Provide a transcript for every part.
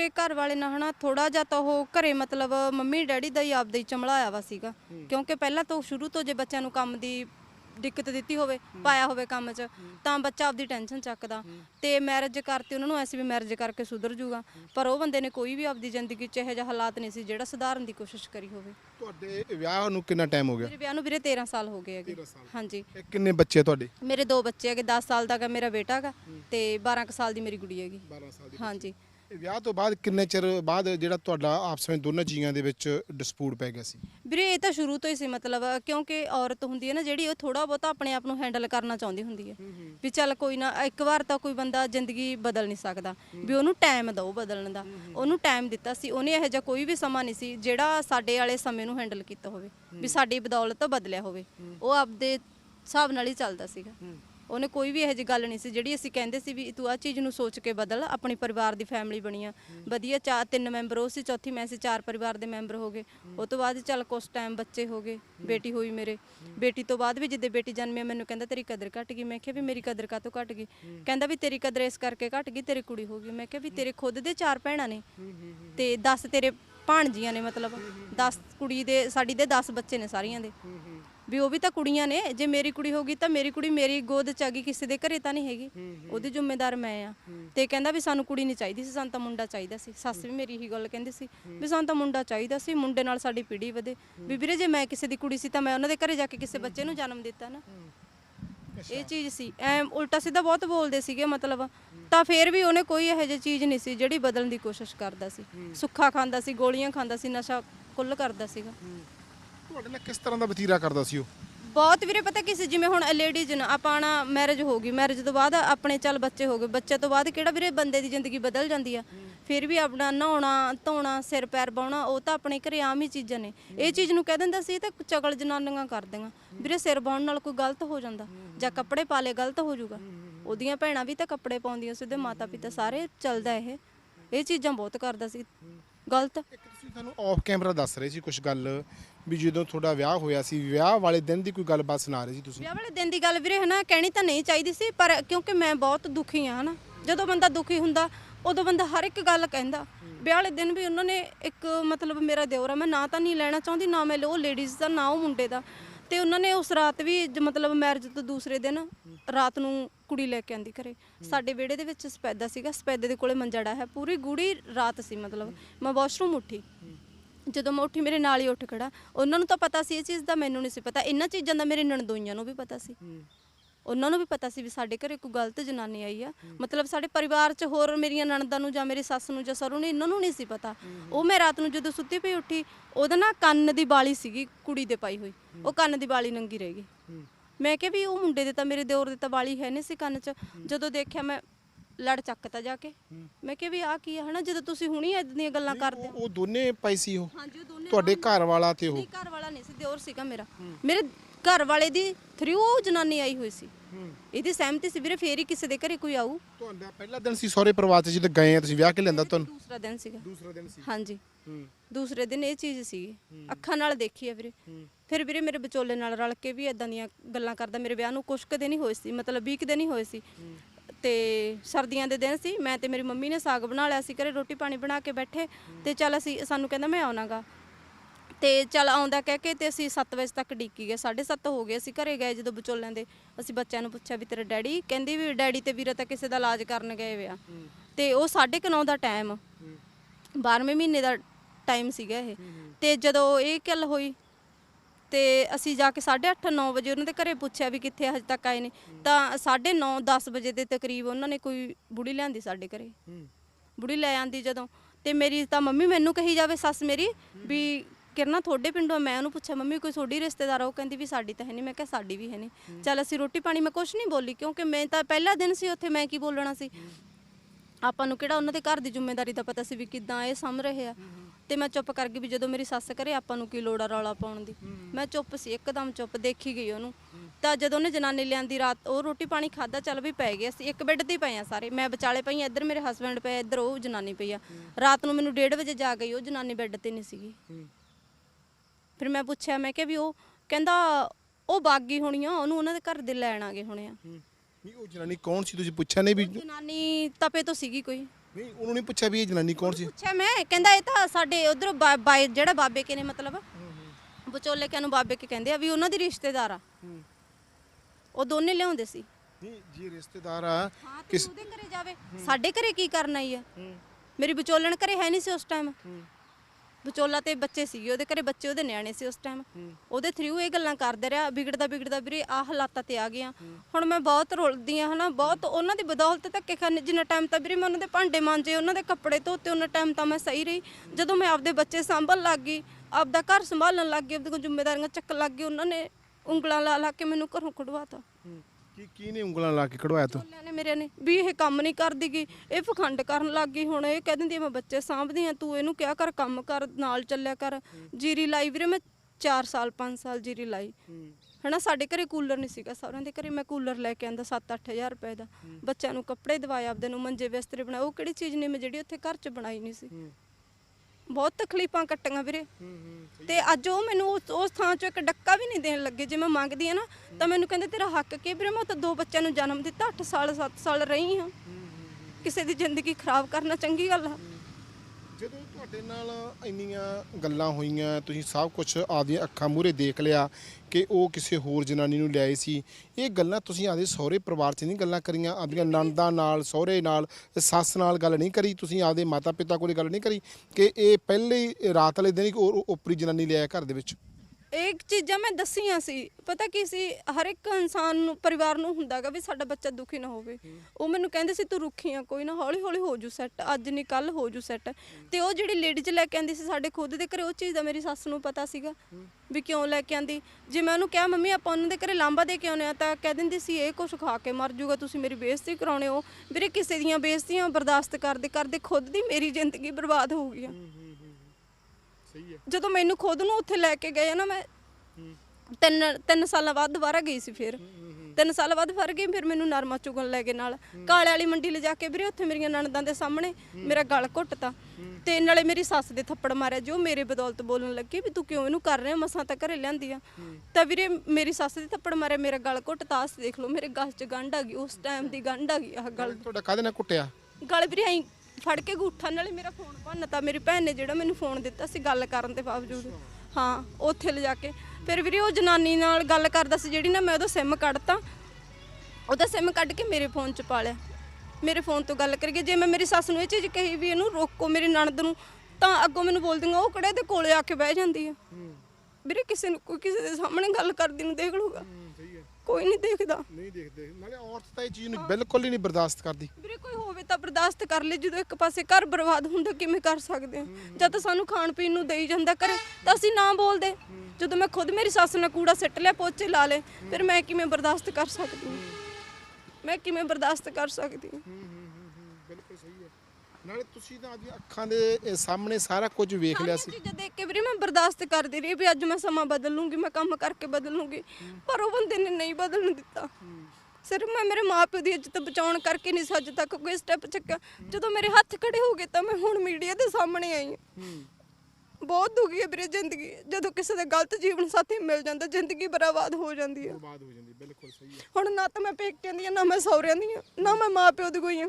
ਵੀਰੇ ਘਰ ਵਾਲੇ ਨਾਲ ਹਨਾ ਥੋੜਾ ਜਿਹਾ ਤਾਂ ਉਹ ਘਰੇ ਮਤਲਬ ਮੰਮੀ ਡੈਡੀ ਦਾ ਹੀ ਆਪਦਾ ਹੀ ਚਮਲਾਇਆ ਵਾ ਸੀਗਾ। ਕਿਉਂਕਿ ਪਹਿਲਾਂ ਤੋਂ ਸ਼ੁਰੂ ਤੋਂ ਜੇ ਬੱਚਿਆਂ ਨੂੰ ਕੰਮ ਦੀ ਦਿੱਕਤ ਦਿੱਤੀ ਹੋਵੇ ਪਾਇਆ ਹੋਵੇ ਕੰਮ 'ਚ ਤਾਂ ਬੱਚਾ ਆਪਦੀ ਟੈਨਸ਼ਨ ਚੱਕਦਾ। ਤੇ ਮੈਰਿਜ ਕਰਤੀ ਉਹਨਾਂ ਨੂੰ ਐਸੀ ਵੀ ਮੈਰਿਜ ਕਰਕੇ ਸੁਧਰ ਜੂਗਾ। ਪਰ ਉਹ ਬੰਦੇ ਨੇ ਕੋਈ ਵੀ ਆਪਦੀ ਜ਼ਿੰਦਗੀ 'ਚ ਇਹੋ ਜਿਹਾ ਹਾਲਾਤ ਨਹੀਂ ਸੀ ਜਿਹੜਾ ਸੁਧਾਰਨ ਦੀ ਕੋਸ਼ਿਸ਼ ਕਰੀ ਹੋਵੇ। ਤੁਹਾਡੇ ਵਿਆਹ ਨੂੰ ਕਿੰਨਾ ਟਾਈਮ ਹੋ ਗਿਆ? ਮੇਰੇ ਵਿਆਹ ਨੂੰ ਵੀਰੇ 13 ਸਾਲ ਹੋ ਗਏ ਹੈਗੇ। ਹਾਂਜੀ। ਕਿੰਨੇ ਬੱਚੇ ਤੁਹਾਡੇ? ਮੇਰੇ ਦੋ ਬੱਚੇ ਹੈਗੇ 10 ਸਾਲ ਦਾ ਹੈਗਾ ਮੇਰਾ ਬੇਟਾ ਹੈਗਾ ਤੇ 12 ਕੁ ਸਾਲ ਦੀ ਮੇਰੀ ਗੁੜੀ ਹੈਗੀ। 12 ਸਾਲ ਹਾਂਜੀ। ਇਹ ਵਿਆਹ ਤੋਂ ਬਾਅਦ ਕਿੰਨੇ ਚਿਰ ਬਾਅਦ ਜਿਹੜਾ ਤੁਹਾਡਾ ਆਪਸ ਵਿੱਚ ਦੋਨਾਂ ਜੀਆਂ ਦੇ ਵਿੱਚ ਡਿਸਪਿਊਟ ਪੈ ਗਿਆ ਸੀ? ਵੀਰੇ ਇਹ ਤਾਂ ਸ਼ੁਰੂ ਤੋਂ ਹੀ ਸੀ ਮਤਲਬ ਕਿਉਂਕਿ ਔਰਤ ਹੁੰਦੀ ਹੈ ਨਾ ਜਿਹੜੀ ਉਹ ਥੋੜਾ ਬਹੁਤਾ ਆਪਣੇ ਆਪ ਨੂੰ ਹੈਂਡਲ ਕਰਨਾ ਚਾਹੁੰਦੀ ਹੁੰਦੀ ਹੈ। ਵੀ ਚੱਲ ਕੋਈ ਨਾ ਇੱਕ ਵਾਰ ਤਾਂ ਕੋਈ ਬੰਦਾ ਜ਼ਿੰਦਗੀ ਬਦਲ ਨਹੀਂ ਸਕਦਾ। ਵੀ ਉਹਨੂੰ ਟਾਈਮ ਦਿਓ ਬਦਲਣ ਦਾ। ਉਹਨੂੰ ਟਾਈਮ ਦਿੱਤਾ ਸੀ। ਉਹਨੇ ਇਹੋ ਜਿਹਾ ਕੋਈ ਵੀ ਸਮਾਂ ਨਹੀਂ ਸੀ ਜਿਹੜਾ ਸਾਡੇ ਵਾਲੇ ਸਮੇਂ ਨੂੰ ਹੈਂਡਲ ਕੀਤਾ ਹੋਵੇ। ਵੀ ਸਾਡੀ ਬਦੌਲਤ ਬਦਲਿਆ ਹੋਵੇ। ਉਹ ਆਪਦੇ ਹਿਸਾਬ ਨਾਲ ਹੀ ਚੱਲਦਾ ਸੀਗਾ। ਉਹਨੇ ਕੋਈ ਵੀ ਇਹੋ ਜਿਹੀ ਗੱਲ ਨਹੀਂ ਸੀ। ਜਿਹੜੀ ਅਸੀਂ ਕਹਿੰਦੇ ਸੀ ਵੀ ਤੂੰ ਆ ਚੀਜ਼ ਨੂੰ ਸੋਚ ਕੇ ਬਦਲ ਆਪਣੀ ਪਰਿਵਾਰ ਦੀ ਫੈਮਿਲੀ ਬਣੀ ਆ। ਵਧੀਆ ਚਾਰ ਤਿੰਨ ਮੈਂਬਰ ਉਹ ਸੀ ਚੌਥੀ ਮੈਂ ਸੀ ਚਾਰ ਪਰਿਵਾਰ ਦੇ ਮੈਂਬਰ ਹੋ ਗਏ। ਉਹ ਤੋਂ ਬਾਅਦ ਚੱਲ ਕੁਛ ਟਾਈਮ ਬੱਚੇ ਹੋ ਗਏ ਬੇਟੀ ਹੋਈ ਮੇਰੇ। ਬੇਟੀ ਤੋਂ ਬਾਅਦ ਵੀ ਜਿੱਦੇ ਬੇਟੀ ਜਨਮੀ ਮੈਨੂੰ ਕਹਿੰਦਾ ਤੇਰੀ ਕਦਰ ਘਟ ਗਈ। ਮੈਂ ਕਿਹਾ ਵੀ ਮੇਰੀ ਕਦਰ ਕਾਤੋਂ ਘਟ ਗਈ? ਕਹਿੰਦਾ ਵੀ ਤੇਰੀ ਕਦਰ ਇਸ ਕਰਕੇ ਘਟ ਗਈ ਤੇਰੀ ਕੁੜੀ ਹੋ ਗਈ। ਮੈਂ ਕਿਹਾ ਵੀ ਤੇਰੇ ਖੁਦ ਦੇ ਚਾਰ ਭੈਣਾਂ ਨੇ। ਤੇ 10 ਤੇਰੇ ਭਾਣਜੀਆਂ ਨੇ ਮਤਲਬ 10 ਕੁੜੀ ਦੇ ਸਾਡੀ ਦੇ 10 ਬੱਚੇ ਨੇ ਸਾਰੀਆਂ ਦੇ। ਵੀ ਉਹ ਵੀ ਤਾਂ ਕੁੜੀਆਂ ਨੇ ਜੇ ਮੇਰੀ ਕੁੜੀ ਹੋਗੀ ਤਾਂ ਮੇਰੀ ਕੁੜੀ ਮੇਰੀ ਗੋਦ ਚ ਆ ਗਈ ਕਿਸੇ ਦੇ ਘਰੇ ਤਾਂ ਨਹੀਂ ਹੈਗੀ। ਉਹਦੀ ਜ਼ਿੰਮੇਦਾਰ ਮੈਂ ਆ। ਤੇ ਕਹਿੰਦਾ ਵੀ ਸਾਨੂੰ ਕੁੜੀ ਨਹੀਂ ਚਾਹੀਦੀ ਸੀ ਸਾਨੂੰ ਤਾਂ ਮੁੰਡਾ ਚਾਹੀਦਾ ਸੀ। ਸੱਸ ਵੀ ਮੇਰੀ ਇਹੀ ਗੱਲ ਕਹਿੰਦੀ ਸੀ ਵੀ ਸਾਨੂੰ ਤਾਂ ਮੁੰਡਾ ਚਾਹੀਦਾ ਸੀ ਮੁੰਡੇ ਨਾਲ ਸਾਡੀ ਪੀੜ੍ਹੀ ਵਧੇ। ਵੀ ਵੀਰੇ ਜੇ ਮੈਂ ਕਿਸੇ ਦੀ ਕੁੜੀ ਸੀ ਤਾਂ ਮੈਂ ਉਹਨਾਂ ਦੇ ਘਰੇ ਜਾ ਕੇ ਕਿਸੇ ਬੱਚੇ ਨੂੰ ਜਨਮ ਦਿੱਤਾ ਨਾ। ਇਹ ਚੀਜ਼ ਸੀ। ਐ ਉਲਟਾ ਸਿੱਧਾ ਬਹੁਤ ਬੋਲਦੇ ਸੀਗੇ ਮਤਲਬ। ਤਾਂ ਫੇਰ ਵੀ ਉਹਨੇ ਕੋਈ ਇਹੋ ਜਿਹੀ ਚੀਜ਼ ਨਹੀਂ ਸੀ ਜਿਹੜੀ ਬਦਲਣ ਦੀ ਕੋਸ਼ਿਸ਼ ਕਰਦਾ ਸੀ। ਸੁੱਖਾ ਖਾਂਦਾ ਸੀ ਗੋਲੀਆਂ ਖਾਂਦਾ ਸੀ ਨਸ਼ਾ ਕੁੱਲ ਕਰਦਾ ਸੀਗਾ। ਤੁਹਾਡੇ ਨਾਲ ਕਿਸ ਤਰ੍ਹਾਂ ਦਾ ਵਤੀਰਾ ਕਰਦਾ ਸੀ ਉਹ? ਬਹੁਤ ਵੀਰੇ, ਪਤਾ ਕੀ ਜਿਵੇਂ ਹੁਣ ਲੇਡੀਜ਼ ਨਾ, ਆਪਾਂ ਨਾ ਮੈਰਿਜ ਹੋ ਗਈ। ਮੈਰਿਜ ਤੋਂ ਬਾਅਦ ਆਪਣੇ ਚੱਲ ਬੱਚੇ ਹੋ ਗਏ। ਬੱਚੇ ਤੋਂ ਬਾਅਦ ਕਿਹੜਾ ਵੀਰੇ, ਬੰਦੇ ਦੀ ਜ਼ਿੰਦਗੀ ਬਦਲ ਜਾਂਦੀ ਆ। ਫਿਰ ਵੀ ਆਪਣਾ ਨਹਾਉਣਾ, ਧੋਣਾ, ਸਿਰ ਪੈਰ ਬਾਉਣਾ, ਉਹ ਤਾਂ ਆਪਣੇ ਘਰੇ ਆਮ ਹੀ ਚੀਜ਼ਾਂ ਨੇ। ਇਹ ਚੀਜ਼ ਨੂੰ ਕਹਿ ਦਿੰਦਾ ਸੀ ਤਾਂ ਚਗਲ ਜਨਾਨੀਆਂ ਕਰਦੀਆਂ ਵੀਰੇ, ਸਿਰ ਬਾਉਣ ਨਾਲ ਕੋਈ ਗਲਤ ਹੋ ਜਾਂਦਾ। ਜਾਂ ਕੱਪੜੇ ਪਾ ਲੇ ਗਲਤ ਹੋ ਜਾਊਗਾ। ਉਹਦੀਆਂ ਭੈਣਾਂ ਵੀ ਤਾਂ ਕੱਪੜੇ ਪਾਉਂਦੀਆਂ ਸੀ, ਉਹਦੇ ਮਾਤਾ ਪਿਤਾ ਸਾਰੇ ਚੱਲਦਾ ਇਹ। ਇਹ ਚੀਜ਼ਾਂ ਬਹੁਤ ਕਰਦਾ ਸੀ। ਗਲਤ? ਇੱਕ ਤੁਸੀਂ ਸਾਨੂੰ ਆਫ ਕੈਮਰਾ ਦੱਸ ਰਹੇ ਸੀ ਕੁਝ ਗੱਲ ਵੀ ਜਦੋਂ ਤੁਹਾਡਾ ਵਿਆਹ ਹੋਇਆ ਸੀ ਵਿਆਹ ਵਾਲੇ ਦਿਨ ਦੀ ਕੋਈ ਗੱਲਬਾਤ ਸੁਣਾ ਰਹੇ ਸੀ ਤੁਸੀਂ? ਵਿਆਹ ਵਾਲੇ ਦਿਨ ਦੀ ਗੱਲ ਵੀਰੇ ਹਨਾ ਕਹਿਣੀ ਤਾਂ ਨਹੀਂ ਚਾਹੀਦੀ ਸੀ ਪਰ ਕਿਉਂਕਿ ਮੈਂ ਬਹੁਤ ਦੁਖੀ ਆ ਹਨਾ। ਜਦੋਂ ਬੰਦਾ ਦੁਖੀ ਹੁੰਦਾ ਉਦੋਂ ਬੰਦਾ ਹਰ ਇੱਕ ਗੱਲ ਕਹਿੰਦਾ। ਵਿਆਹ ਵਾਲੇ ਦਿਨ ਵੀ ਉਹਨਾਂ ਨੇ ਇੱਕ ਮਤਲਬ ਮੇਰਾ ਦਿਓਰ ਮੈਂ ਨਾਂ ਤਾਂ ਨਹੀਂ ਲੈਣਾ ਚਾਹੁੰਦੀ ਨਾ ਮੈਂ ਉਹ ਲੇਡੀਜ਼ ਦਾ ਨਾ ਉਹ ਮੁੰਡੇ ਦਾ। ਤੇ ਉਹਨਾਂ ਨੇ ਉਸ ਰਾਤ ਵੀ ਜ- ਮਤਲਬ ਮੈਰਿਜ ਤੋਂ ਦੂਸਰੇ ਦਿਨ ਰਾਤ ਨੂੰ ਕੁੜੀ ਲੈ ਕੇ ਆਂਦੀ ਘਰੇ। ਸਾਡੇ ਵਿਹੜੇ ਦੇ ਵਿੱਚ ਸਪੈਦਾ ਸੀਗਾ ਸਪੈਦੇ ਦੇ ਕੋਲੇ ਮੰਜੜਾ ਹੈ ਪੂਰੀ ਗੂੜੀ ਰਾਤ ਸੀ ਮਤਲਬ। ਮੈਂ ਵਾਸ਼ਰੂਮ ਉੱਠੀ। ਜਦੋਂ ਮੈਂ ਉੱਠੀ ਮੇਰੇ ਨਾਲ ਹੀ ਉੱਠ ਖੜਾ। ਉਹਨਾਂ ਨੂੰ ਤਾਂ ਪਤਾ ਸੀ ਇਹ ਚੀਜ਼ ਦਾ ਮੈਨੂੰ ਨਹੀਂ ਸੀ ਪਤਾ। ਇਹਨਾਂ ਚੀਜ਼ਾਂ ਦਾ ਮੇਰੇ ਨਣਦੋਈਆਂ ਨੂੰ ਵੀ ਪਤਾ ਸੀ। ਉਹਨਾਂ ਨੂੰ ਵੀ ਪਤਾ ਸੀ ਵੀ ਸਾਡੇ ਘਰੇ ਕੋਈ ਗਲਤ ਜਨਾਨੀ ਆਈ ਆ। ਮਤਲਬ ਸਾਡੇ ਪਰਿਵਾਰ 'ਚ ਹੋਰ ਮੇਰੀਆਂ ਨਣਦਾਂ ਨੂੰ ਜਾਂ ਮੇਰੀ ਸੱਸ ਨੂੰ ਜਾਂ ਸਰੂ ਨੂੰ ਇਹਨਾਂ ਨੂੰ ਨਹੀਂ ਸੀ ਪਤਾ। ਉਹ ਮੈਂ ਰਾਤ ਨੂੰ ਜਦੋਂ ਸੁੱਤੀ ਪਈ ਉੱਠੀ ਉਹਦਾ ਨਾ ਕੰਨ ਦੀ ਬਾਲੀ ਸੀਗੀ ਕੁੜੀ ਦੇ ਪਾਈ ਹੋਈ। ਉਹ ਕੰਨ ਦੀ ਬਾਲੀ ਨੰਗੀ ਰਹਿ ਗਈ। ਮੈਂ ਕਿਹਾ ਵੀ ਉਹ ਮੁੰਡੇ ਦੇ ਤਾਂ ਮੇਰੇ ਦਿਓਰ ਦੇ ਤਾਂ ਬਾਲੀ ਹੈ ਨਹੀਂ ਸੀ ਕੰਨ 'ਚ। ਜਦੋਂ ਦੇਖਿਆ ਮੈਂ ਲੜ ਚੱਕਤਾ ਜਾ ਕੇ। ਮੈਂ ਕਿਹਾ ਵੀ ਆਹ ਕੀ ਆ ਹਨਾ? ਜਦੋਂ ਤੁਸੀਂ ਹੁਣੀ ਇਦਾਂ ਦੀਆਂ ਗੱਲਾਂ ਕਰਦੇ ਹੋ। ਉਹ ਦੋਨੇ ਪਏ ਸੀ ਉਹ। ਹਾਂਜੀ ਉਹ ਦੋਨੇ ਤੁਹਾਡੇ ਘਰ ਵਾਲਾ ਤੇ ਉਹ। ਨਹੀਂ ਘਰ ਵਾਲਾ ਨਹੀਂ ਸੀ ਦਿਓਰ ਸੀਗਾ ਮੇਰਾ। ਮੇਰੇ ਘਰ ਵਾਲੇ ਦੀ ਥਰੂ ਉਹ ਜਨਾਨੀ ਆਈ ਹੋਈ ਸੀ। ਇਹਦੀ ਸਹਿਮਤੀ ਸੀ ਵੀਰੇ ਫੇਰ ਹੀ ਕਿਸੇ ਦੇ ਘਰੇ ਕੋਈ ਆਊ। ਤੁਹਾਡਾ ਪਹਿਲਾ ਦਿਨ ਸੀ ਸਹੁਰੇ ਪਰਿਵਾਰ 'ਚ ਜਦੋਂ ਗਏ ਆ ਤੁਸੀਂ ਵਿਆਹ ਕੇ ਲੈਂਦਾ ਤੁਹਾਨੂੰ? ਦੂਸਰਾ ਦਿਨ ਸੀਗਾ। ਦੂਸਰਾ ਦਿਨ ਸੀ। ਹਾਂਜੀ। ਹੂੰ। ਦੂਸਰੇ ਦਿਨ ਇਹ ਚੀਜ਼ ਸੀ ਅੱਖਾਂ ਨਾਲ ਦੇਖੀ ਆ ਵੀਰੇ। ਫਿਰ ਵੀਰੇ ਮੇਰੇ ਵਿਚੋਲੇ ਨਾਲ ਰਲ ਕੇ ਵੀ ਇਦਾਂ ਦੀਆਂ ਗੱਲਾਂ ਕਰਦਾ, ਮੇਰੇ ਵਿਆਹ ਨੂੰ ਕੁਛ ਕਦੇ ਨਹੀਂ ਹੋਏ ਸੀ, ਮਤਲਬ 20 ਕੁ ਦਿਨ ਹੋਏ ਸੀ। ਤੇ ਸਰਦੀਆਂ ਦੇ ਦਿਨ ਸੀ, ਮੈਂ ਤੇ ਮੇਰੀ ਮੰਮੀ ਨੇ ਸਾਗ ਬਣਾ ਲਿਆ ਸੀ, ਘਰੇ ਰੋਟੀ ਪਾਣੀ ਬਣਾ ਕੇ ਬੈਠੇ ਤੇ ਚੱਲ ਅਸੀਂ, ਸਾਨੂੰ ਕਹਿੰਦਾ ਮੈਂ ਆਉਣਾਗਾ। ਤੇ ਚੱਲ ਆਉਂਦਾ ਕਹਿ ਕੇ ਤੇ ਅਸੀਂ 7 ਵਜੇ ਤੱਕ ਡੀਕੀ ਗਏ 7:30 ਹੋ ਗਏ, ਅਸੀਂ ਘਰੇ ਗਏ ਜਦੋਂ ਵਿਚੋਲਿਆਂ ਦੇ, ਅਸੀਂ ਬੱਚਿਆਂ ਨੂੰ ਪੁੱਛਿਆ ਵੀ ਤੇਰਾ ਡੈਡੀ, ਕਹਿੰਦੀ ਵੀ ਡੈਡੀ ਤੇ ਵੀਰਾ ਤਾਂ ਕਿਸੇ ਦਾ ਇਲਾਜ ਕਰਨ ਗਏ ਵੇ ਆ। ਤੇ ਉਹ 9:30 ਦਾ ਟਾਈਮ 12ਵੇਂ ਮਹੀਨੇ ਦਾ ਟਾਈਮ ਸੀਗਾ ਇਹ। ਤੇ ਜਦੋਂ ਇਹ ਗੱਲ ਹੋਈ ਤੇ ਅਸੀਂ ਜਾ ਕੇ 8:30 9 ਵਜੇ ਉਹਨਾਂ ਦੇ ਘਰੇ ਪੁੱਛਿਆ ਵੀ ਕਿੱਥੇ ਹਜੇ ਤੱਕ ਆਏ ਨੇ ਤਾਂ 9:30 10 ਵਜੇ ਦੇ ਤਕਰੀਬ ਉਹਨਾਂ ਨੇ ਕੋਈ ਬੁੜੀ ਲਿਆਂਦੀ ਸਾਡੇ ਘਰੇ। ਬੁੜੀ ਲੈ ਆਂਦੀ ਜਦੋਂ। ਤੇ ਮੇਰੀ ਤਾਂ ਮੰਮੀ ਮੈਨੂੰ ਕਹੀ ਜਾਵੇ ਸੱਸ ਮੇਰੀ ਵੀ ਕਿਰਨਾ ਤੁਹਾਡੇ ਪਿੰਡੋਂ ਮੈਂ ਉਹਨੂੰ ਪੁੱਛਿਆ ਮੰਮੀ ਕੋਈ ਤੁਹਾਡੀ ਰਿਸ਼ਤੇਦਾਰ ਉਹ ਕਹਿੰਦੀ ਵੀ ਸਾਡੀ ਤਾਂ ਹੈ ਨਹੀਂ। ਮੈਂ ਕਿਹਾ ਸਾਡੀ ਵੀ ਹੈ ਨਹੀਂ। ਚੱਲ ਅਸੀਂ ਰੋਟੀ ਪਾਣੀ ਮੈਂ ਕੁਛ ਨਹੀਂ ਬੋਲੀ ਕਿਉਂਕਿ ਮੈਂ ਤਾਂ ਪਹਿਲਾ ਦਿਨ ਸੀ ਉੱਥੇ ਮੈਂ ਕੀ ਬੋਲਣਾ ਸੀ? ਆਪਾਂ ਨੂੰ ਕਿਹੜਾ ਉਹਨਾਂ ਦੇ ਘਰ ਦੀ ਜ਼ਿੰਮੇਵਾਰੀ ਦਾ ਪਤਾ ਸੀ ਵੀ ਕਿਦਾਂ ਇਹ ਸਾਂਭ ਰਹੇ ਆ। ਤੇ ਮੈਂ ਚੁੱਪ ਕਰ ਗਈ ਵੀ ਜਦੋਂ ਮੇਰੀ ਸੱਸ ਕਰੇ ਆਪਾਂ ਨੂੰ ਕੀ ਲੋੜ ਆ ਰੌਲਾ ਪਾਉਣ ਦੀ। ਮੈਂ ਚੁੱਪ ਸੀ, ਇੱਕਦਮ ਚੁੱਪ ਦੇਖੀ ਗਈ ਉਹਨੂੰ। ਤਾਂ ਜਦੋਂ ਉਹਨੇ ਜਨਾਨੀ ਲਿਆਂਦੀ ਰਾਤ, ਉਹ ਰੋਟੀ ਪਾਣੀ ਖਾਦਾ ਚੱਲ ਵੀ ਪੈ ਗਿਆ ਸੀ ਇੱਕ ਬੈੱਡ ਤੇ ਪਏ ਆ ਸਾਰੇ। ਮੈਂ ਵਿਚਾਲੇ ਪਈ ਆ, ਇੱਧਰ ਮੇਰੇ ਹਸਬੰਡ ਪਏ ਇੱਧਰ ਉਹ ਜਨਾਨੀ ਪਈ ਆ। ਰਾਤ ਨੂੰ ਮੈਨੂੰ 1:30 ਵਜੇ ਜਾ ਗਈ, ਉਹ ਜਨਾਨੀ ਬੈੱਡ ਤੇ ਨਹੀਂ ਸੀਗੀ। ਫਿਰ ਮੈਂ ਪੁੱਛਿਆ, ਮੈਂ ਕਿਹਾ ਵੀ ਉਹ, ਕਹਿੰਦਾ ਉਹ ਬਾਗੀ ਹੋਣੀ ਆ, ਉਹਨੂੰ ਉਹਨਾਂ ਦੇ ਘਰ ਦੇ ਲੈਣ ਆ ਗਏ ਹੋਣੇ ਆ। ਨਹੀਂ ਉਹ ਜਨਾਨੀ ਕੌਣ ਸੀ? ਤੁਸੀਂ ਪੁੱਛਿਆ ਨਹੀਂ ਵੀ ਜਨਾਨੀ ਤਪੇ ਤੋਂ ਸੀਗੀ ਕੋਈ। ਨਹੀਂ ਉਹਨੂੰ ਨਹੀਂ ਪੁੱਛਿਆ ਵੀ ਇਹ ਜਨਾਨੀ ਕੌਣ ਸੀ? ਪੁੱਛਿਆ ਮੈਂ ਕਹਿੰਦਾ ਇਹ ਤਾਂ ਸਾਡੇ ਉਧਰ ਬਾਈ ਜਿਹੜਾ ਬਾਬੇ ਕੇ ਨੇ ਮਤਲਬ। ਵਿਚੋਲੇ ਕਿਆਂ ਨੂੰ ਬਾਬੇ ਕੇ ਕਹਿੰਦੇ ਆ ਵੀ ਉਹਨਾਂ ਦੀ ਰਿਸ਼ਤੇਦਾਰ ਆ। ਉਹ ਦੋਨੇ ਲਿਆਉਂਦੇ ਸੀ। ਨਹੀਂ ਜੀ ਰਿਸ਼ਤੇਦਾਰ ਆ ਹਾਂ ਤੇ ਉਹਦੇ ਘਰੇ ਜਾਵੇ। ਸਾਡੇ ਘਰੇ ਕੀ ਕਰਨ ਆਈ ਆ? ਮੇਰੀ ਵਿਚੋਲਣ ਘਰੇ ਹੈ ਨਹੀਂ ਸੀ ਉਸ ਟਾਈਮ ਵਿਚੋਲਾ ਤੇ ਬੱਚੇ ਸੀਗੇ ਉਹਦੇ ਘਰੇ ਬੱਚੇ ਉਹਦੇ ਨਿਆਣੇ ਸੀ ਉਸ ਟਾਈਮ ਉਹਦੇ ਥਰੂ ਇਹ ਗੱਲਾਂ ਕਰਦੇ ਰਿਹਾ ਵਿਗੜਦਾ ਵਿਗੜਦਾ ਵੀਰੇ ਆ ਹਾਲਾਤਾਂ ਤੇ ਆ ਗਿਆ ਹੁਣ ਮੈਂ ਬਹੁਤ ਰੁਲਦੀ ਆ ਹਨਾ ਬਹੁਤ ਉਹਨਾਂ ਦੀ ਬਦੌਲਤ ਧੱਕੇ ਖਾਣੇ ਜਿੰਨਾ ਟਾਈਮ ਤਾਂ ਵੀਰੇ ਮੈਂ ਉਹਨਾਂ ਦੇ ਭਾਂਡੇ ਮਾਂਜੇ ਉਹਨਾਂ ਦੇ ਕੱਪੜੇ ਧੋਤੇ ਉਹਨਾਂ ਟਾਈਮ ਤਾਂ ਮੈਂ ਸਹੀ ਰਹੀ। ਜਦੋਂ ਮੈਂ ਆਪਦੇ ਬੱਚੇ ਸੰਭਲ ਲੱਗ ਗਈ ਆਪਦਾ ਘਰ ਸੰਭਾਲਣ ਲੱਗ ਗਈ ਆਪਦੀਆਂ ਜ਼ਿੰਮੇਵਾਰੀਆਂ ਚੱਕਣ ਲੱਗ ਗਈ ਉਹਨਾਂ ਨੇ ਉਂਗਲਾਂ ਲਾ ਲਾ ਕੇ ਮੈਨੂੰ ਘਰੋਂ ਕਢਵਾਤਾ। ਕੀ ਕੀ ਨੇ ਉਂਗਲਾਂ ਲਾ ਕੇ ਕਢਵਾਇਆ ਤੂੰ? ਬੋਲਿਆ ਨੇ ਮੇਰੇ ਨੇ। ਵੀ ਇਹ ਕੰਮ ਨਹੀਂ ਕਰਦੀ ਇਹ ਪਖੰਡ ਕਰਨ ਲੱਗ ਗਈ ਹੁਣ ਇਹ ਕਹਿ ਦਿੰਦੀ ਆ, ਮੈਂ ਬੱਚੇ ਸਾਂਭਦੀ ਆ ਤੂੰ ਇਹਨੂੰ ਕਿਹਾ ਕਰ ਕੰਮ ਕਰ ਨਾਲ ਚੱਲਿਆ ਕਰ। ਜੀਰੀ ਲਾਈ ਵੀਰੇ ਮੈਂ 4 ਸਾਲ 5 ਸਾਲ ਜੀਰੀ ਲਾਈ। ਹਨਾ ਸਾਡੇ ਘਰੇ ਕੂਲਰ ਨਹੀਂ ਸੀਗਾ ਸਾਰਿਆਂ ਦੇ ਘਰੇ ਮੈਂ ਕੂਲਰ ਲੈ ਕੇ ਆਂਦਾ 7-8000 ਰੁਪਏ ਦਾ। ਬੱਚਿਆਂ ਨੂੰ ਕੱਪੜੇ ਦਵਾਏ ਆਪਦੇ ਨੂੰ ਮੰਜੇ ਬਿਸਤਰੇ ਬਣਾਏ ਉਹ ਕਿਹੜੀ ਚੀਜ਼ ਨੇ ਮੈਂ ਜਿਹੜੀ ਉੱਥੇ ਘਰ 'ਚ ਬਣਾਈ ਨਹੀਂ ਸੀ। ਬਹੁਤ ਤਕਲੀਫਾਂ ਕੱਟੀਆਂ ਵੀਰੇ। ਤੇ ਅੱਜ ਉਹ ਮੈਨੂੰ ਉਸ ਉਸ ਥਾਂ 'ਚੋਂ ਇੱਕ ਡੱਕਾ ਵੀ ਨਹੀਂ ਦੇਣ ਲੱਗੇ ਜੇ ਮੈਂ ਮੰਗਦੀ ਆ ਨਾ ਤਾਂ ਮੈਨੂੰ ਕਹਿੰਦੇ ਤੇਰਾ ਹੱਕ ਕੀ ਵੀਰੇ ਮੈਂ ਤਾਂ ਦੋ ਬੱਚਿਆਂ ਨੂੰ ਜਨਮ ਦਿੱਤਾ 8 ਸਾਲ 7 ਸਾਲ ਰਹੀ ਹਾਂ। ਕਿਸੇ ਦੀ ਜ਼ਿੰਦਗੀ ਖਰਾਬ ਕਰਨਾ ਚੰਗੀ ਗੱਲ ਆ। ਜਦੋਂ ਤੁਹਾਡੇ ਨਾਲ ਇੰਨੀਆਂ ਗੱਲਾਂ ਹੋਈਆਂ ਤੁਸੀਂ ਸਭ ਕੁਝ ਆਪਦੀਆਂ ਅੱਖਾਂ ਮੂਹਰੇ ਦੇਖ ਲਿਆ ਕਿ ਉਹ ਕਿਸੇ ਹੋਰ ਜਨਾਨੀ ਨੂੰ ਲਿਆਏ ਸੀ ਇਹ ਗੱਲਾਂ ਤੁਸੀਂ ਆਪਦੇ ਸਹੁਰੇ ਪਰਿਵਾਰ 'ਚ ਨਹੀਂ ਗੱਲਾਂ ਕਰੀਆਂ ਆਪਦੀਆਂ ਨਣਦਾਂ ਨਾਲ ਸਹੁਰੇ ਨਾਲ ਸੱਸ ਨਾਲ ਗੱਲ ਨਹੀਂ ਕਰੀ ਤੁਸੀਂ ਆਪਦੇ ਮਾਤਾ ਪਿਤਾ ਕੋਲੇ ਗੱਲ ਨਹੀਂ ਕਰੀ ਕਿ ਇਹ ਪਹਿਲੇ ਰਾਤ ਵਾਲੇ ਦਿਨ ਹੀ ਉਹ ਉਪਰੀ ਜਨਾਨੀ ਲਿਆਇਆ ਘਰ ਦੇ ਵਿੱਚ? ਇਹ ਚੀਜ਼ਾਂ ਮੈਂ ਦੱਸੀਆਂ ਸੀ। ਪਤਾ ਕੀ ਸੀ? ਹਰ ਇੱਕ ਇਨਸਾਨ ਨੂੰ, ਪਰਿਵਾਰ ਨੂੰ ਹੁੰਦਾਗਾ ਵੀ ਸਾਡਾ ਬੱਚਾ ਦੁਖੀ ਨਾ ਹੋਵੇ। ਉਹ ਮੈਨੂੰ ਕਹਿੰਦੇ ਸੀ, ਤੂੰ ਰੁੱਖੀ ਆ, ਕੋਈ ਨਾ ਹੌਲੀ ਹੌਲੀ ਹੋ ਜੂ ਸੈੱਟ ਅੱਜ ਨਹੀਂ ਕੱਲ ਹੋ ਜੂ ਸੈੱਟ ਤੇ ਉਹ ਜਿਹੜੀ ਲੇਡੀਜ਼ ਲੈ ਕੇ ਆਂਦੀ ਸੀ ਸਾਡੇ ਖੁਦ ਦੇ ਘਰੇ, ਉਹ ਚੀਜ਼ ਦਾ ਮੇਰੀ ਸੱਸ ਨੂੰ ਪਤਾ ਸੀਗਾ ਵੀ ਕਿਉਂ ਲੈ ਕੇ ਆਂਦੀ। ਜੇ ਮੈਂ ਉਹਨੂੰ ਕਿਹਾ, ਮੰਮੀ, ਆਪਾਂ ਉਹਨਾਂ ਦੇ ਘਰੇ ਲਾਂਬਾ ਦੇ ਕੇ ਆਉਨੇ ਆ, ਤਾਂ ਕਹਿ ਦਿੰਦੀ ਸੀ, ਇਹ ਕੁਛ ਖਾ ਕੇ ਮਰ ਜੂਗਾ, ਤੁਸੀਂ ਮੇਰੀ ਬੇਇੱਜ਼ਤੀ ਕਰਾਉਣੇ ਹੋ। ਵੀਰੇ, ਕਿਸੇ ਦੀਆਂ ਬੇਇੱਜ਼ਤੀਆਂ ਬਰਦਾਸ਼ਤ ਕਰਦੇ ਕਰਦੇ ਖੁਦ ਦੀ ਮੇਰੀ ਜ਼ਿੰਦਗੀ ਬਰਬਾਦ ਹੋ ਗਈ ਆ। ਸਹੀ ਹੈ। ਜਦੋਂ ਮੈਨੂੰ ਖੁਦ ਨੂੰ ਉੱਥੇ ਲੈ ਕੇ ਗਏ ਨਾ ਮੈਂ ਤਿੰਨ ਤਿੰਨ ਸਾਲਾਂ ਬਾਅਦ ਦੁਬਾਰਾ ਗਈ ਸੀ ਫਿਰ। ਤਿੰਨ ਸਾਲ ਬਾਅਦ ਫਿਰ ਗਈ ਫਿਰ ਮੈਨੂੰ ਨਰਮਾ ਚੁਗਣ ਲੈ ਗਏ ਨਾਲ। ਕਾਲੇ ਵਾਲੀ ਮੰਡੀ ਲਿਜਾ ਕੇ ਵੀਰੇ ਉੱਥੇ ਮੇਰੀਆਂ ਨਣਦਾਂ ਦੇ ਸਾਹਮਣੇ ਮੇਰਾ ਗਲ ਘੁੱਟਤਾ। ਤੇ ਨਾਲੇ ਮੇਰੀ ਸੱਸ ਦੇ ਥੱਪੜ ਮਾਰਿਆ ਜੋ ਮੇਰੇ ਬਦੌਲਤ ਬੋਲਣ ਲੱਗੇ ਵੀ ਤੂੰ ਕਿਉਂ ਇਹਨੂੰ ਕਰ ਰਿਹਾ ਮਸਾਂ ਤਾਂ ਘਰੇ ਲਿਆਂਦੀ ਆ। ਤਾਂ ਵੀਰੇ ਮੇਰੀ ਸੱਸ ਦੇ ਥੱਪੜ ਮਾਰਿਆ ਮੇਰਾ ਗਲ ਘੁੱਟਤਾ। ਆਸ ਦੇਖ ਲਓ ਮੇਰੇ ਗਲ 'ਚ ਗੰਢ ਆ ਗਈ ਉਸ ਟਾਈਮ ਦੀ ਗੰਢ ਆ ਗਈ ਆਹ ਗਲ। ਤੁਹਾਡਾ ਕਾਹਦੇ ਨਾਲ ਕੁੱਟਿਆ ਗਲ ਵੀਰੇ ਐਂ ਫੜ ਕੇ ਗੂਠਾ ਨਾਲੇ ਮੇਰਾ ਫੋਨ ਭੰਨਤਾ। ਮੇਰੀ ਭੈਣ ਨੇ ਜਿਹੜਾ ਮੈਨੂੰ ਫੋਨ ਦਿੱਤਾ ਸੀ ਗੱਲ ਕਰਨ ਦੇ ਬਾਵਜੂਦ। ਹਾਂ ਉੱਥੇ ਲਿਜਾ ਕੇ। ਫਿਰ ਵੀਰੇ ਉਹ ਜਨਾਨੀ ਨਾਲ ਗੱਲ ਕਰਦਾ ਸੀ ਜਿਹੜੀ ਨਾ ਮੈਂ ਉਹਦਾ ਸਿਮ ਕੱਢਤਾ। ਉਹਦਾ ਸਿਮ ਕੱਢ ਕੇ ਮੇਰੇ ਫੋਨ 'ਚ ਪਾ ਲਿਆ। ਮੇਰੇ ਫੋਨ ਤੋਂ ਗੱਲ ਕਰੀਏ ਜੇ ਮੈਂ ਮੇਰੀ ਸੱਸ ਨੂੰ ਇਹ ਚੀਜ਼ ਕਹੀ ਵੀ ਇਹਨੂੰ ਰੋਕੋ ਮੇਰੀ ਨਣਦ ਨੂੰ ਤਾਂ ਅੱਗੋਂ ਮੈਨੂੰ ਬੋਲਦੀਆਂ ਉਹ ਕਿਹੜੇ ਦੇ ਕੋਲੇ ਆ ਕੇ ਬਹਿ ਜਾਂਦੀ ਆ? ਵੀਰੇ ਕਿਸੇ ਨੂੰ ਕੋਈ ਕਿਸੇ ਦੇ ਸਾਹਮਣੇ ਗੱਲ ਕਰਦੀ ਨੂੰ ਦੇਖ ਲੂਗਾ ਕੋਈ ਨਹੀਂ ਦੇਖਦਾ। ਨਹੀਂ ਦੇਖਦੇ। ਨਾਲੇ ਔਰਤ ਤਾਂ ਇਹ ਚੀਜ਼ ਨੂੰ ਬਿਲਕੁਲ ਹੀ ਨਹੀਂ ਬਰਦਾਸ਼ਤ ਕਰਦੀ। ਵੀਰੇ ਕੋਈ ਹੋਵੇ ਤਾਂ ਬਰਦਾਸ਼ਤ ਕਰ ਲੈ। ਜਦੋਂ ਇੱਕ ਪਾਸੇ ਘਰ ਬਰਬਾਦ ਹੁੰਦਾ ਕਿਵੇਂ ਕਰ ਸਕਦੇ ਆ? ਜਦ ਤਾਂ ਸਾਨੂੰ ਖਾਣ ਪੀਣ ਨੂੰ ਦੇਈ ਜਾਂਦਾ ਘਰੇ ਤਾਂ ਅਸੀਂ ਨਾ ਬੋਲਦੇ। ਜਦੋਂ ਮੈਂ ਖੁਦ ਮੇਰੀ ਸੱਸ ਨੇ ਕੂੜਾ ਸਿੱਟ ਲਿਆ ਪੋਚੇ ਲਾ ਲੇ ਫਿਰ ਮੈਂ ਕਿਵੇਂ ਬਰਦਾਸ਼ਤ ਕਰ ਸਕਦੀ? ਹਾਂ। ਮੈਂ ਕਿਵੇਂ ਬਰਦਾਸ਼ਤ ਕਰ ਸਕਦੀ? ਹਾਂ ਬਿਲਕੁਲ ਸਹੀ ਹੈ। ਨਾਲੇ ਤੁਸੀਂ ਤਾਂ ਆਪਣੀਆਂ ਅੱਖਾਂ ਦੇ ਸਾਹਮਣੇ ਸਾਰਾ ਕੁਝ ਵੇਖ ਲਿਆ ਸੀ। ਚੀਜ਼ਾਂ ਦੇਖ ਕੇ ਵੀਰੇ ਮੈਂ ਬਰਦਾਸ਼ਤ ਕਰਦੀ ਰਹੀ ਵੀ ਅੱਜ ਮੈਂ ਸਮਾਂ ਬਦਲ ਲੂੰਗੀ ਮੈਂ ਕੰਮ ਕਰਕੇ ਬਦਲ ਲੂੰਗੀ ਪਰ ਉਹ ਬੰਦੇ ਨੇ ਨਹੀਂ ਬਦਲਣ ਦਿੱਤਾ। ਸਿਰਫ ਮੈਂ ਮੇਰੇ ਮਾਪਿਓ ਦੀ ਇੱਜ਼ਤ ਬਚਾਉਣ ਕਰਕੇ ਨਹੀਂ ਸੱਜ ਤੱਕ ਕੋਈ ਸਟੈਪ ਚੱਕਿਆ। ਜਦੋਂ ਮੇਰੇ ਹੱਥ ਖੜੇ ਹੋ ਗਏ ਤਾਂ ਮੈਂ ਹੁਣ ਮੀਡੀਆ ਦੇ ਸਾਹਮਣੇ ਆਈ ਹਾਂ। ਬਹੁਤ ਦੁਖੀ ਹੈ ਵੀਰੇ ਜ਼ਿੰਦਗੀ। ਜਦੋਂ ਕਿਸੇ ਦਾ ਗਲਤ ਜੀਵਨ ਸਾਥੀ ਮਿਲ ਜਾਂਦਾ ਜ਼ਿੰਦਗੀ ਬਰਬਾਦ ਹੋ ਜਾਂਦੀ ਹੈ। ਬਰਬਾਦ ਹੋ ਜਾਂਦੀ ਬਿਲਕੁਲ ਸਹੀ ਹੈ। ਹੁਣ ਨਾ ਤਾਂ ਮੈਂ ਪੇਕਿਆਂ ਦੀ ਹਾਂ, ਨਾ ਮੈਂ ਸਹੁਰਿਆਂ ਦੀ ਹਾਂ, ਨਾ ਮੈਂ ਮਾਪਿਓ ਦੀ ਕੋਈ ਹਾਂ।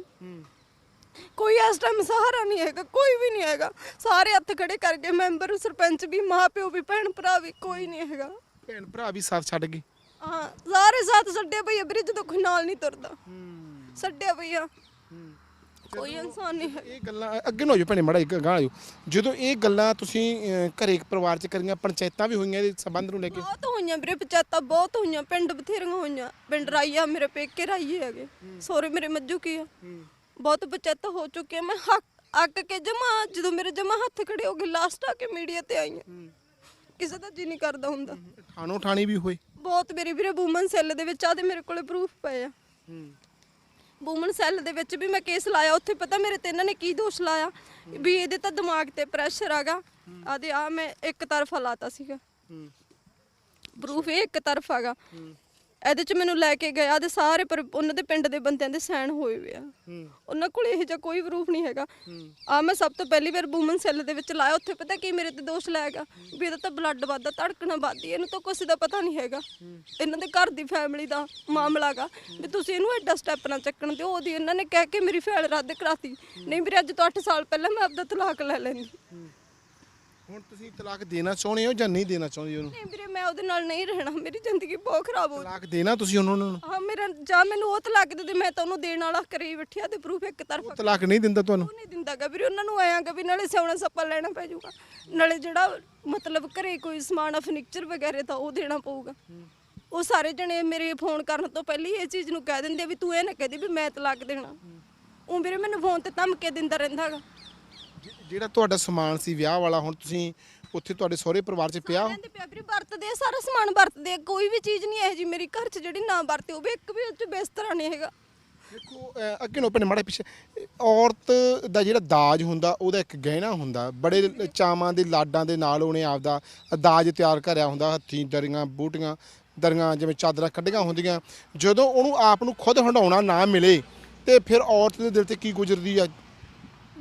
ਕੋਈ ਇਸ ਟਾਈਮ ਸਹਾਰਾ ਨਹੀਂ ਹੈਗਾ ਕੋਈ ਵੀ ਨਹੀਂ ਹੈਗਾ। ਸਾਰੇ ਹੱਥ ਖੜੇ ਕਰਕੇ ਮੈਂਬਰ ਸਰਪੰਚ ਵੀ ਮਾਪਿਓ ਵੀ ਭੈਣ ਭਰਾ ਵੀ ਕੋਈ ਨਹੀਂ ਹੈਗਾ। ਭੈਣ ਭਰਾ ਵੀ ਸਾਥ ਛੱਡ ਗਏ? ਹਾਂ ਸਾਰੇ ਸਾਥ ਛੱਡੇ ਪਈ ਆ ਵੀਰੇ ਜਦੋਂ ਕੋਈ ਨਾਲ ਨਹੀਂ ਤੁਰਦਾ। ਛੱਡਿਆ ਪਈ ਆ। ਕੋਈ ਇਨਸਾਨ ਨਹੀਂ ਹੈ ਇਹ ਗੱਲਾਂ ਅੱਗੇ ਨੂੰ ਹੋ ਜਾਓ ਭੈਣੇ ਮੜਾ ਇੱਕ ਗਾਂ ਆਜੋ ਜਦੋਂ ਇਹ ਗੱਲਾਂ ਤੁਸੀਂ ਘਰੇ ਇੱਕ ਪਰਿਵਾਰ ਚ ਕਰੀਆਂ ਪੰਚਾਇਤਾਂ ਵੀ ਹੋਈਆਂ ਇਹਦੇ ਸੰਬੰਧ ਨੂੰ ਲੈ ਕੇ? ਬਹੁਤ ਹੋਈਆਂ ਵੀਰੇ ਪੰਚਾਇਤਾਂ ਬਹੁਤ ਹੋਈਆਂ ਪਿੰਡ ਬਥੇਰੀਆਂ ਹੋਈਆਂ। ਪਿੰਡ ਰਾਈਆ ਮੇਰੇ ਪੇਕੇ ਰਾਈਏ ਹੈਗੇ। ਸੋਰੇ ਮੇਰੇ ਮੱਜੂ ਕੀ ਆ? ਬਹੁਤ ਪੰਚਾਇਤਾਂ ਹੋ ਚੁੱਕੀਆਂ ਮੈਂ ਹੱਕ ਅੱਕ ਕੇ ਜਮਾ ਜਦੋਂ ਮੇਰੇ ਜਮਾ ਹੱਥ ਖੜੇ ਹੋ ਗਏ ਲਾਸਟ ਆ ਕੇ ਮੀਡੀਆ ਤੇ ਆਈਆਂ ਕਿਸੇ ਦਾ ਜੀ ਨਹੀਂ ਕਰਦਾ ਹੁੰਦਾ। ਠਾਣੋ ਠਾਣੀ ਵੀ ਹੋਏ ਬਹੁਤ ਮੇਰੇ ਵੀਰੇ ਵੂਮਨ ਸੈੱਲ ਦੇ ਵਿੱਚ ਆਦੇ ਮੇਰੇ ਕੋਲੇ ਪ੍ਰੂਫ ਪਏ ਆ। ਵੂਮਨ ਸੈੱਲ ਦੇ ਵਿੱਚ ਵੀ ਮੈਂ ਕੇਸ ਲਾਇਆ। ਉੱਥੇ ਪਤਾ ਮੇਰੇ ਤੇ ਇਹਨਾਂ ਨੇ ਕੀ ਦੋਸ਼ ਲਾਇਆ? ਵੀ ਇਹਦੇ ਤਾਂ ਦਿਮਾਗ ਤੇ ਪ੍ਰੈਸ਼ਰ ਆਗਾ। ਆਦੇ ਆ ਮੈਂ ਇੱਕ ਤਰਫਾ ਲਾਤਾ ਸੀਗਾ। ਪ੍ਰੂਫ ਇਹ ਇੱਕ ਤਰਫ ਹੈਗਾ ਇਹਦੇ ਚ ਮੈਨੂੰ ਲੈ ਕੇ ਗਿਆ ਤੇ ਸਾਰੇ ਪਰ ਉਹਨਾਂ ਦੇ ਪਿੰਡ ਦੇ ਬੰਦਿਆਂ ਦੇ ਸਾਈਨ ਹੋਏ ਹੋਏ ਆ। ਉਹਨਾਂ ਕੋਲ ਇਹੋ ਜਿਹਾ ਕੋਈ ਪ੍ਰੂਫ ਨਹੀਂ ਹੈਗਾ। ਆ ਮੈਂ ਸਭ ਤੋਂ ਪਹਿਲੀ ਵਾਰ ਵੂਮਨ ਸੈੱਲ ਦੇ ਵਿੱਚ ਲਾਇਆ ਉੱਥੇ ਪਤਾ ਕੀ ਮੇਰੇ ਤੇ ਦੋਸ਼ ਲਾਇਆਗਾ ਵੀ ਇਹਦਾ ਤਾਂ ਬਲੱਡ ਵੱਧਦਾ ਧੜਕਣਾ ਵੱਧਦੀ ਇਹਨੂੰ ਤਾਂ ਕਿਸੇ ਦਾ ਪਤਾ ਨਹੀਂ ਹੈਗਾ। ਇਹਨਾਂ ਦੇ ਘਰ ਦੀ ਫੈਮਿਲੀ ਦਾ ਮਾਮਲਾਗਾ ਵੀ ਤੁਸੀਂ ਇਹਨੂੰ ਐਡਾ ਸਟੈਪ ਨਾ ਚੱਕਣ ਦਿਓ ਉਹਦੀ ਇਹਨਾਂ ਨੇ ਕਹਿ ਕੇ ਮੇਰੀ ਫੈਲ ਰੱਦ ਕਰਾਤੀ। ਨਹੀਂ ਵੀਰੇ ਅੱਜ ਤੋਂ 8 ਸਾਲ ਪਹਿਲਾਂ ਮੈਂ ਆਪਦਾ ਤਲਾਕ ਲੈ ਲੈਂਦੀ। ਹੁਣ ਤੁਸੀਂ ਤਲਾਕ ਦੇਣਾ ਚਾਹੁੰਦੇ ਹੋ ਜਾਂ ਨਹੀਂ ਦੇਣਾ ਚਾਹੁੰਦੇ ਉਹਨੂੰ? ਨਹੀਂ ਵੀਰੇ ਮੈਂ ਉਹਦੇ ਨਾਲ ਨਹੀਂ ਰਹਿਣਾ। ਮੇਰੀ ਜ਼ਿੰਦਗੀ ਬਹੁਤ ਖਰਾਬ ਹੋ ਤਲਾਕ ਦੇਣਾ ਤੁਸੀਂ ਉਹਨਾਂ ਨੂੰ ਹਾਂ ਮੇਰਾ ਜਾਂ ਮੈਨੂੰ ਉਹ ਤਲਾਕ ਦੇ ਦੇ ਮੈਂ ਤਾਂ ਉਹਨੂੰ ਦੇਣ ਵਾਲਾ ਕਰੀ ਬੈਠਿਆ ਤੇ ਪ੍ਰੂਫ ਇੱਕ ਤਰਫਾ ਤਲਾਕ ਨਹੀਂ ਦਿੰਦਾ ਤੁਹਾਨੂੰ? ਉਹ ਨਹੀਂ ਦਿੰਦਾਗਾ ਵੀਰੇ ਉਹਨਾਂ ਨੂੰ ਆਇਆਗਾ ਵੀ ਨਾਲੇ ਸਿਆਉਣਾ ਸੱਪਾ ਲੈਣਾ ਪੈ ਜਾਊਗਾ। ਨਾਲੇ ਜਿਹੜਾ ਮਤਲਬ ਘਰੇ ਕੋਈ ਸਮਾਨ ਆ ਫਰਨੀਚਰ ਵਗੈਰੇ ਤਾਂ ਉਹ ਦੇਣਾ ਪਊਗਾ। ਉਹ ਸਾਰੇ ਜਣੇ ਮੇਰੇ ਫੋਨ ਕਰਨ ਤੋਂ ਪਹਿਲਾਂ ਹੀ ਇਹ ਚੀਜ਼ ਨੂੰ ਕਹਿ ਦਿੰਦੇ ਆ ਵੀ ਤੂੰ ਇਹ ਨਾ ਕਹਦੀ ਵੀ ਮੈਂ ਤਲਾਕ ਦੇਣਾ। ਉਹ ਵੀਰੇ ਮੈਨੂੰ ਫੋਨ ਤੇ ਧਮਕੇ ਦਿੰਦਾ ਰਹਿੰਦਾਗਾ। ਜਿਹੜਾ ਤੁਹਾਡਾ ਸਮਾਨ ਸੀ ਵਿਆਹ ਵਾਲਾ ਹੁਣ ਤੁਸੀਂ ਉੱਥੇ ਤੁਹਾਡੇ ਸਹੁਰੇ ਪਰਿਵਾਰ 'ਚ ਪਿਆ ਕਹਿੰਦੇ ਪਿਆ ਵੀਰੇ ਵਰਤਦੇ ਆ, ਸਾਰਾ ਸਮਾਨ ਵਰਤਦੇ ਆ, ਕੋਈ ਵੀ ਚੀਜ਼ ਨਹੀਂ ਇਹੋ ਜੀ ਮੇਰੀ ਘਰ 'ਚ ਜਿਹੜੀ ਨਾ ਵਰਤੇ ਹੋਵੇ ਇੱਕ ਵੀ ਉਹ 'ਚ ਬਿਸਤਰਾ ਨਹੀਂ ਹੈਗਾ। ਦੇਖੋ ਅਹ ਅੱਗੇ ਨੂੰ ਆਪਣੇ ਮਾੜੇ ਪਿੱਛੇ ਔਰਤ ਦਾ ਜਿਹੜਾ ਦਾਜ ਹੁੰਦਾ ਉਹਦਾ ਇੱਕ ਗਹਿਣਾ ਹੁੰਦਾ ਬੜੇ ਚਾਵਾਂ ਦੇ ਲਾਡਾਂ ਦੇ ਨਾਲ ਉਹਨੇ ਆਪਦਾ ਦਾਜ ਤਿਆਰ ਕਰਿਆ ਹੁੰਦਾ ਹੱਥੀਂ ਦਰੀਆਂ ਬੂਟੀਆਂ ਦਰੀਆਂ ਜਿਵੇਂ ਚਾਦਰਾਂ ਕੱਢੀਆਂ ਹੁੰਦੀਆਂ ਜਦੋਂ ਉਹਨੂੰ ਆਪ ਨੂੰ ਖੁਦ ਹੰਡਾਉਣਾ ਨਾ ਮਿਲੇ ਤੇ ਫਿਰ ਔਰਤ ਦੇ ਦਿਲ ਤੇ ਕੀ ਗੁਜ਼ਰਦੀ ਆ?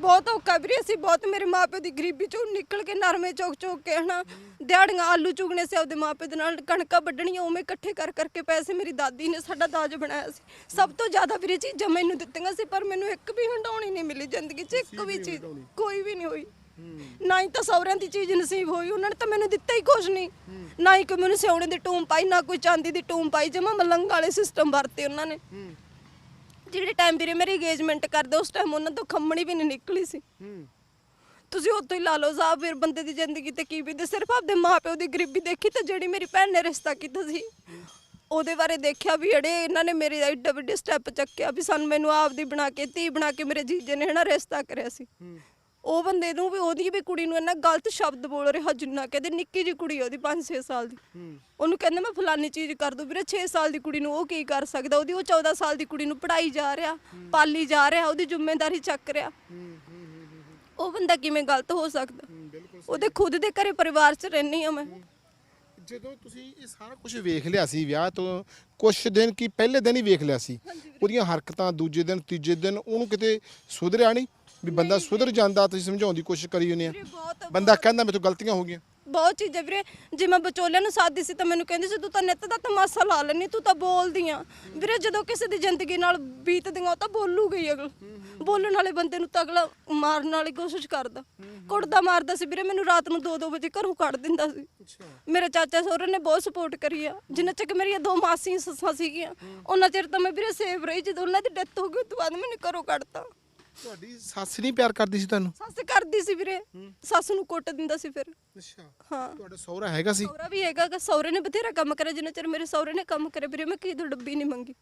ਬਹੁਤ ਔਖਾ ਵੀਰੇ ਅਸੀਂ ਬਹੁਤ ਮੇਰੇ ਮਾਪੇ ਦੀ ਗਰੀਬੀ ਚੋਂ ਨਿਕਲ ਕੇ ਨਰਮੇ ਚੋਕ ਚੋਕ ਕੇ ਹਨਾ ਦਿਹਾੜੀਆਂ ਆਲੂ ਚੁਗਣੇ ਸੀ ਆਪਦੇ ਮਾਪੇ ਦੇ ਨਾਲ ਕਣਕਾਂ ਵੱਢਣੀਆਂ ਉਵੇਂ ਇਕੱਠੇ ਕਰ ਕਰਕੇ ਪੈਸੇ ਮੇਰੀ ਦਾਦੀ ਨੇ ਸਾਡਾ ਦਾਜ ਬਣਾਇਆ ਸੀ। ਸਭ ਤੋਂ ਜ਼ਿਆਦਾ ਵੀਰੇ ਚੀਜ਼ਾਂ ਮੈਨੂੰ ਦਿੱਤੀਆਂ ਸੀ ਪਰ ਮੈਨੂੰ ਇੱਕ ਵੀ ਹੰਡਾਉਣੀ ਨਹੀਂ ਮਿਲੀ ਜ਼ਿੰਦਗੀ 'ਚ ਇੱਕ ਵੀ ਚੀਜ਼ ਕੋਈ ਵੀ ਨਹੀਂ ਹੋਈ। ਨਾ ਹੀ ਤਾਂ ਸਹੁਰਿਆਂ ਦੀ ਚੀਜ਼ ਨਸੀਬ ਹੋਈ ਉਹਨਾਂ ਨੇ ਤਾਂ ਮੈਨੂੰ ਦਿੱਤਾ ਹੀ ਕੁਝ ਨਹੀਂ। ਨਾ ਹੀ ਕੋਈ ਮੈਨੂੰ ਸਿਉਣੇ ਦੀ ਟੂਮ ਪਾਈ ਨਾ ਕੋਈ ਚਾਂਦੀ ਦੀ ਟੂਮ ਪਾਈ ਜਮਾ ਮਲੰਗ ਵਾਲੇ ਸਿਸਟਮ ਵਰਤੇ ਉਹਨਾਂ ਨੇ। ਜਿਹੜੇ ਟਾਈਮ ਵੀਰੇ ਮੇਰੀ ਇੰਗੇਜਮੈਂਟ ਕਰਦੇ ਉਸ ਟਾਈਮ ਉਹਨਾਂ ਤੋਂ ਖੰਮਣੀ ਵੀ ਨਹੀਂ ਨਿਕਲੀ ਸੀ। ਤੁਸੀਂ ਉੱਥੋਂ ਹੀ ਲਾ ਲਓ ਸਾਹਿਬ ਫਿਰ ਬੰਦੇ ਦੀ ਜ਼ਿੰਦਗੀ ਤੇ ਕੀ ਬੀਤੇ ਸਿਰਫ ਆਪਦੇ ਮਾਪਿਓ ਦੀ ਗਰੀਬੀ ਦੇਖੀ ਤੇ ਜਿਹੜੀ ਮੇਰੀ ਭੈਣ ਨੇ ਰਿਸ਼ਤਾ ਕੀਤਾ ਸੀ। ਉਹਦੇ ਬਾਰੇ ਦੇਖਿਆ ਵੀ ਜਿਹੜੇ ਇਹਨਾਂ ਨੇ ਮੇਰੇ ਐਡਾ ਵੱਡੇ ਸਟੈਪ ਚੱਕਿਆ ਵੀ ਸਾਨੂੰ ਮੈਨੂੰ ਆਪਦੀ ਬਣਾ ਕੇ ਧੀ ਬਣਾ ਕੇ ਮੇਰੇ ਜੀਜੇ ਨੇ ਹਨਾ ਰਿਸ਼ਤਾ ਕਰਿਆ ਸੀ। ਉਹ ਬੰਦੇ ਨੂੰ ਵੀ ਉਹਦੀ ਵੀ ਕੁੜੀ ਨੂੰ ਇੰਨਾ ਗਲਤ ਸ਼ਬਦ ਬੋਲ ਰਿਹਾ ਜਿੰਨਾ ਕਹਿੰਦੇ ਨਿੱਕੀ ਜੀ ਕੁੜੀ ਆ ਉਹਦੀ 5-6 ਸਾਲ ਦੀ। ਉਹਨੂੰ ਕਹਿੰਦੇ ਮੈਂ ਫਲਾਨੀ ਚੀਜ਼ ਕਰ ਦੂੰ ਵੀਰੇ 6 ਸਾਲ ਦੀ ਕੁੜੀ ਨੂੰ ਉਹ ਕੀ ਕਰ ਸਕਦਾ? ਉਹਦੀ ਉਹ 14 ਸਾਲ ਦੀ ਕੁੜੀ ਨੂੰ ਪੜਾਈ ਜਾ ਰਿਹਾ ਪਾਲੀ ਜਾ ਰਿਹਾ ਉਹਦੀ ਜ਼ਿੰਮੇਵਾਰੀ ਚੱਕ ਰਿਹਾ। ਉਹ ਬੰਦਾ ਕਿਵੇਂ ਗਲਤ ਹੋ ਸਕਦਾ? ਉਹਦੇ ਖੁਦ ਦੇ ਘਰੇ ਪਰਿਵਾਰ 'ਚ ਰਹਿਣੀ ਆ ਮੈਂ। ਜਦੋਂ ਤੁਸੀਂ ਇਹ ਸਾਰਾ ਕੁਝ ਵੇਖ ਲਿਆ ਸੀ ਵਿਆਹ ਤੋਂ ਕੁਝ ਦਿਨ ਕੀ ਪਹਿਲੇ ਦਿਨ ਹੀ ਵੇਖ ਲਿਆ ਸੀ? ਉਹਦੀਆਂ ਹਰਕਤਾਂ ਦੂਜੇ ਦਿਨ ਤੀਜੇ ਦਿਨ ਉਹਨੂੰ ਕਿਤੇ ਸੁਧਰਿਆ ਨਹੀਂ? ਵੀ ਬੰਦਾ ਸੁਧਰ ਜਾਂਦਾ ਤੁਸੀਂ ਸਮਝਾਉਣ ਦੀ ਕੋਸ਼ਿਸ਼ ਕਰੀ ਹੁੰਦੇ ਆ। ਬੰਦਾ ਕਹਿੰਦਾ ਮੇਰੇ ਤੋਂ ਗਲਤੀਆਂ ਹੋ ਗਈਆਂ। ਬਹੁਤ ਚੀਜ਼ਾਂ ਵੀਰੇ ਜੇ ਮੈਂ ਵਿਚੋਲਿਆਂ ਨੂੰ ਸਾਥ ਸੀ ਤਾਂ ਮੈਨੂੰ ਕਹਿੰਦੀ ਸੀ ਤੂੰ ਤਾਂ ਨਿੱਤ ਦਾ ਤਮਾਸ਼ਾ ਲਾ ਲੈਣੀ ਤੂੰ ਤਾਂ ਬੋਲਦੀ ਆ ਵੀਰੇ ਜਦੋਂ ਕਿਸੇ ਦੀ ਜ਼ਿੰਦਗੀ ਨਾਲ ਬੀਤਦੀਆਂ ਉਹ ਤਾਂ ਬੋਲੂਗਾ ਹੀ ਅਗਲ। ਬੋਲਣ ਵਾਲੇ ਬੰਦੇ ਨੂੰ ਤਾਂ ਅਗਲਾ ਮਾਰਨ ਵਾਲੀ ਕੋਸ਼ਿਸ਼ ਕਰਦਾ। ਕੁੱਟਦਾ ਮਾਰਦਾ ਸੀ ਵੀਰੇ ਮੈਨੂੰ ਰਾਤ ਨੂੰ 2-2 ਵਜੇ ਘਰੋਂ ਕੱਢ ਦਿੰਦਾ ਸੀ। ਮੇਰੇ ਚਾਚਾ ਸਹੁਰੇ ਨੇ ਬਹੁਤ ਸਪੋਰਟ ਕਰੀ ਆ। ਜਿੰਨਾ ਚਿਰ ਮੇਰੀਆਂ ਦੋ ਮਾਸੀਆਂ ਸੱਸਾਂ ਸੀਗੀਆਂ ਉਹਨਾਂ ਚਿਰ ਤਾਂ ਮੈਂ ਵੀਰੇ ਸੇਫ ਰਹੀ ਜਦੋਂ ਉਹਨਾਂ ਦੀ ਡੈਥ ਹੋ ਗਈ ਉਸ ਤੋਂ ਬਾਅਦ ਮੈਨੂੰ ਘਰੋਂ ਕੱਢਤਾ। ਤੁਹਾਡੀ ਸੱਸ ਨਹੀਂ ਪਿਆਰ ਕਰਦੀ ਸੀ ਤੁਹਾਨੂੰ? ਸੱਸ ਕਰਦੀ ਸੀ ਵੀਰੇ। ਸੱਸ ਨੂੰ ਕੁੱਟ ਦਿੰਦਾ ਸੀ ਫਿਰ। ਅੱਛਾ। ਹਾਂ। ਤੁਹਾਡਾ ਸਹੁਰਾ ਹੈਗਾ ਸੀ? ਸੌਰਾ ਵੀ ਹੈਗਾ ਕਿ ਸੌਰੇ ਨੇ ਬਥੇਰਾ ਕੰਮ ਕਰਿਆ ਜਿੰਨਾ ਚਿਰ ਮੇਰੇ ਸੌਰੇ ਨੇ ਕੰਮ ਕਰੇ ਵੀਰੇ ਮੈਂ ਕੀ ਤੋਂ ਡੱਬੀ ਨਹੀਂ ਮੰਗੀ।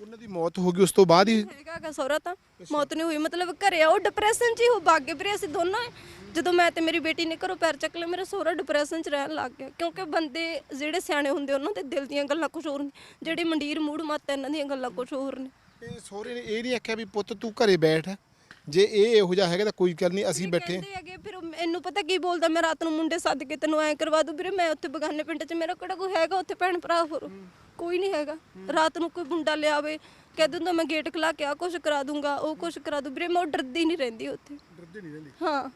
ਉਹਨਾਂ ਦੀ ਮੌਤ ਹੋ ਗਈ ਉਸ ਤੋਂ ਬਾਅਦ ਹੀ? ਹੈਗਾ ਕਿ ਸੌਰਾ ਤਾਂ। ਮੌਤ ਨਹੀਂ ਹੋਈ ਮਤਲਬ ਘਰੇ ਆ ਉਹ ਡਿਪਰੈਸ਼ਨ 'ਚ ਹੀ ਉਹ ਬਾਗੇ ਵੀਰੇ ਅਸੀਂ ਦੋਨੋਂ ਹੀ। ਜਦੋਂ ਮੈਂ ਤੇ ਮੇਰੀ ਬੇਟੀ ਨੇ ਘਰੋਂ ਪੈਰ ਚੱਕ ਲਿਆ ਮੇਰਾ ਸਹੁਰਾ ਡਿਪਰੈਸ਼ਨ 'ਚ ਰਹਿਣ ਲੱਗ ਗਿਆ। ਕਿਉਂਕਿ ਬੰਦੇ ਜਿਹੜੇ ਸਿਆਣੇ ਹੁੰਦੇ ਉਹਨਾਂ ਦੇ ਦਿਲ ਦੀਆਂ ਗੱਲਾਂ ਕੁਝ ਹੋਰ ਨੇ। ਜਿਹੜੇ ਮੰਡੀਰ ਮੂੜ ਮੱਤ ਇਹਨਾਂ ਦੀਆਂ ਗੱਲਾਂ ਕੁਝ ਹੋਰ ਨੇ। ਇਹ ਸਹੁਰੇ ਨੇ ਇਹ ਨਹੀਂ ਆਖਿਆ ਵੀ ਪੁੱਤ ਤੂੰ ਘਰੇ ਬੈਠ। ਜੇ ਇਹ ਇਹੋ ਜਿਹਾ ਹੈਗਾ ਤਾਂ ਕੋਈ ਗੱਲ ਨਹੀਂ ਅਸੀਂ ਬੈਠੇ ਕਹਿੰਦੇ ਹੈਗੇ? ਫਿਰ ਉਹ ਮੈਨੂੰ ਪਤਾ ਕੀ ਬੋਲਦਾ ਮੈਂ ਰਾਤ ਨੂੰ ਮੁੰਡੇ ਸੱਦ ਕੇ ਤੈਨੂੰ ਐਂ ਕਰਵਾ ਦੂੰ ਵੀਰੇ ਮੈਂ ਉੱਥੇ ਬਗਾਨੇ ਪਿੰਡ 'ਚ ਮੇਰਾ ਕਿਹੜਾ ਕੋਈ ਹੈਗਾ ਉੱਥੇ ਭੈਣ ਭਰਾ ਹੋਰ? ਕੋਈ ਨਹੀਂ ਹੈਗਾ। ਰਾਤ ਨੂੰ ਕੋਈ ਮੁੰਡਾ ਲਿਆਵੇ ਕਹਿ ਦਿੰਦਾ ਮੈਂ ਗੇਟ ਖਲਾ ਕੇ ਆ ਕੁਛ ਕਰਾ ਦੂੰਗਾ ਉਹ ਕੁਛ ਕਰਾ ਦੂੰ। ਵੀਰੇ ਮੈਂ ਉਹ ਡਰਦੀ ਨਹੀਂ ਰਹਿੰਦੀ ਉੱਥੇ। ਡਰਦੇ ਨਹੀਂ ਰਹਿੰਦੇ? ਹਾਂ।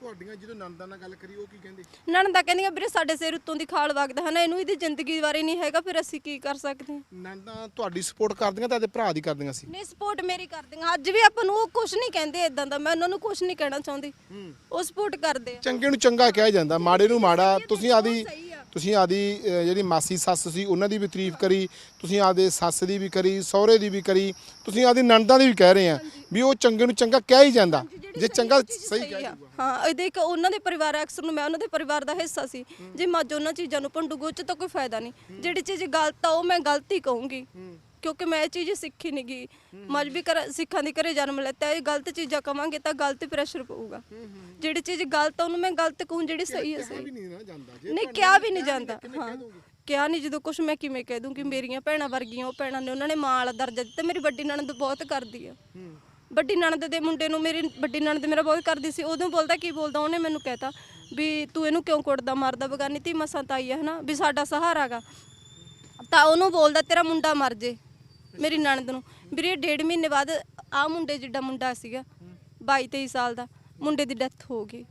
ਤੁਹਾਡੀਆਂ ਜਦੋਂ ਨੰਦਾਂ ਨਾਲ ਗੱਲ ਕਰੀ ਉਹ ਕੀ ਕਹਿੰਦੇ? ਨਣਦਾ ਕਹਿੰਦੀਆਂ ਵੀਰੇ ਸਾਡੇ ਸਿਰ ਉੱਤੋਂ ਦੀ ਖਾਲ ਵਗਦਾ ਹੈ ਨਾ ਇਹਨੂੰ ਇਹਦੀ ਜ਼ਿੰਦਗੀ ਬਾਰੇ ਨਹੀਂ ਹੈਗਾ ਫਿਰ ਅਸੀਂ ਕੀ ਕਰ ਸਕਦੇ ਹਾਂ? ਨੰਦਾਂ ਤੁਹਾਡੀ ਸਪੋਰਟ ਕਰਦੀਆਂ ਤਾਂ ਤੇ ਭਰਾ ਦੀ ਕਰਦੀਆਂ ਸੀ? ਨਹੀਂ ਸਪੋਰਟ ਮੇਰੀ ਕਰਦੀਆਂ। ਅੱਜ ਵੀ ਆਪਾਂ ਨੂੰ ਉਹ ਕੁਛ ਨਹੀਂ ਕਹਿੰਦੇ ਇਦਾਂ ਦਾ ਮੈਂ ਉਹਨਾਂ ਨੂੰ ਕੁਛ ਨਹੀਂ ਕਹਿਣਾ ਚਾਹੁੰਦੀ। ਉਹ ਸਪੋਰਟ ਕਰਦੇ ਆ। ਚੰਗੇ ਨੂੰ ਚੰਗਾ ਕਿਹਾ ਜਾਂਦਾ ਮਾੜੇ ਨੂੰ ਮਾੜਾ। ਤੁਸੀਂ ਆਦੀ। ਤੁਸੀਂ ਆਦੀ ਜਿਹੜੀ ਮਾਸੀ ਸੱਸ ਸੀ ਉਹਨਾਂ ਦੀ ਵੀ ਤਾਰੀਫ ਕਰੀ ਤੁਸੀਂ ਆਦੇ ਸੱਸ ਦੀ ਵੀ ਕਰੀ ਸਹੁਰੇ ਦੀ ਵੀ ਕਰੀ। ਤੁਸੀਂ ਆਦੀ ਨਣਦਾਂ ਦੀ ਵੀ ਕਹਿ ਰਹੇ ਆ ਵੀ ਉਹ ਚੰਗੇ ਨੂੰ ਚੰਗਾ ਕਿਹਾ ਹੀ ਜਾਂਦਾ। ਜੇ ਚੰਗਾ ਸਹੀ ਕਿਹਾ ਆ। ਹਾਂ ਇਹਦੇ ਇੱਕ ਉਹਨਾਂ ਦੇ ਪਰਿਵਾਰ ਅਕਸਰ ਨੂੰ ਮੈਂ ਉਹਨਾਂ ਦੇ ਪਰਿਵਾਰ ਦਾ ਹਿੱਸਾ ਸੀ। ਜੇ ਮੱਝ ਉਹਨਾਂ ਚੀਜ਼ਾਂ ਨੂੰ ਉਹ 'ਚ ਤਾਂ ਕੋਈ ਫਾਇਦਾ ਨਹੀਂ। ਜਿਹੜੀ ਚੀਜ਼ ਗਲਤ ਆ ਉਹ ਮੈਂ ਗਲਤ ਕਹੂੰਗੀ। ਕਿਉਂਕਿ ਮੈਂ ਇਹ ਚੀਜ਼ ਸਿੱਖੀ ਨਹੀਂ ਗਈ ਮੱਝ ਵੀ ਕਰ ਸਿੱਖਾਂ ਦੀ ਘਰੇ ਜਨਮ ਲੈਤਾ ਇਹ ਗਲਤ ਚੀਜ਼ਾਂ ਕਵਾਂਗੇ ਤਾਂ ਗਲਤ ਪ੍ਰੈਸ਼ਰ ਪਊਗਾ। ਜਿਹੜੀ ਚੀਜ਼ ਗਲਤ ਆ ਉਹਨੂੰ ਮੈਂ ਗਲਤ ਕਹੂੰ ਜਿਹੜੀ ਸਹੀ ਹੈ ਸਹੀ। ਵੀ ਨਹੀਂ ਨਾ ਜਾਂਦਾ। ਨਹੀਂ ਕਿਹਾ ਵੀ ਨਹੀਂ ਜਾਂਦਾ। ਹਾਂ। ਕਿਹਾ ਨਹੀਂ ਜਦੋਂ ਕੁਝ ਮੈਂ ਕਿਵੇਂ ਕਹਿ ਦੂੰਗੀ ਮੇਰੀਆਂ ਭੈਣਾਂ ਵਰਗੀਆਂ ਉਹ ਭੈਣਾਂ ਨੇ ਉਹਨਾਂ ਨੇ ਮਾਂ ਵਾਲਾ ਦਰਜਾ ਦਿੱਤਾ ਮੇਰੀ ਵੱਡੀ ਨਣਦ ਬਹੁਤ ਕਰਦੀ ਆ। ਵੱਡੀ ਨਣਦ ਦੇ ਮੁੰਡੇ ਨੂੰ ਮੇਰੀ ਵੱਡੀ ਨਣਦ ਮੇਰਾ ਬਹੁਤ ਕਰਦੀ ਸੀ ਉਦੋਂ ਬੋਲਦਾ ਕੀ ਬੋਲਦਾ ਉਹਨੇ ਮੈਨੂੰ ਕਹਿਤਾ ਵੀ ਤੂੰ ਇਹਨੂੰ ਕਿਉਂ ਕੁੱਟਦਾ ਮਾਰਦਾ ਬਗਾਨੀ ਧੀ ਮਸਾਂ ਤਾਈ ਆ ਹਨਾ ਵੀ ਸਾਡਾ ਸਹਾਰਾ ਗਾ। ਤਾਂ ਉਹਨੂੰ ਬੋਲਦਾ ਤੇਰਾ ਮੁੰਡਾ ਮਰ ਜੇ ਮੇਰੀ ਨਣਦ ਨੂੰ। ਵੀਰੇ ਡੇਢ ਮਹੀਨੇ ਬਾਅਦ ਆ ਮੁੰਡੇ ਜਿੱਡਾ ਮੁੰਡਾ ਸੀਗਾ 22 23 ਸਾਲ ਦਾ ਮੁੰਡੇ ਦੀ ਡੈਥ ਹੋ ਗਈ।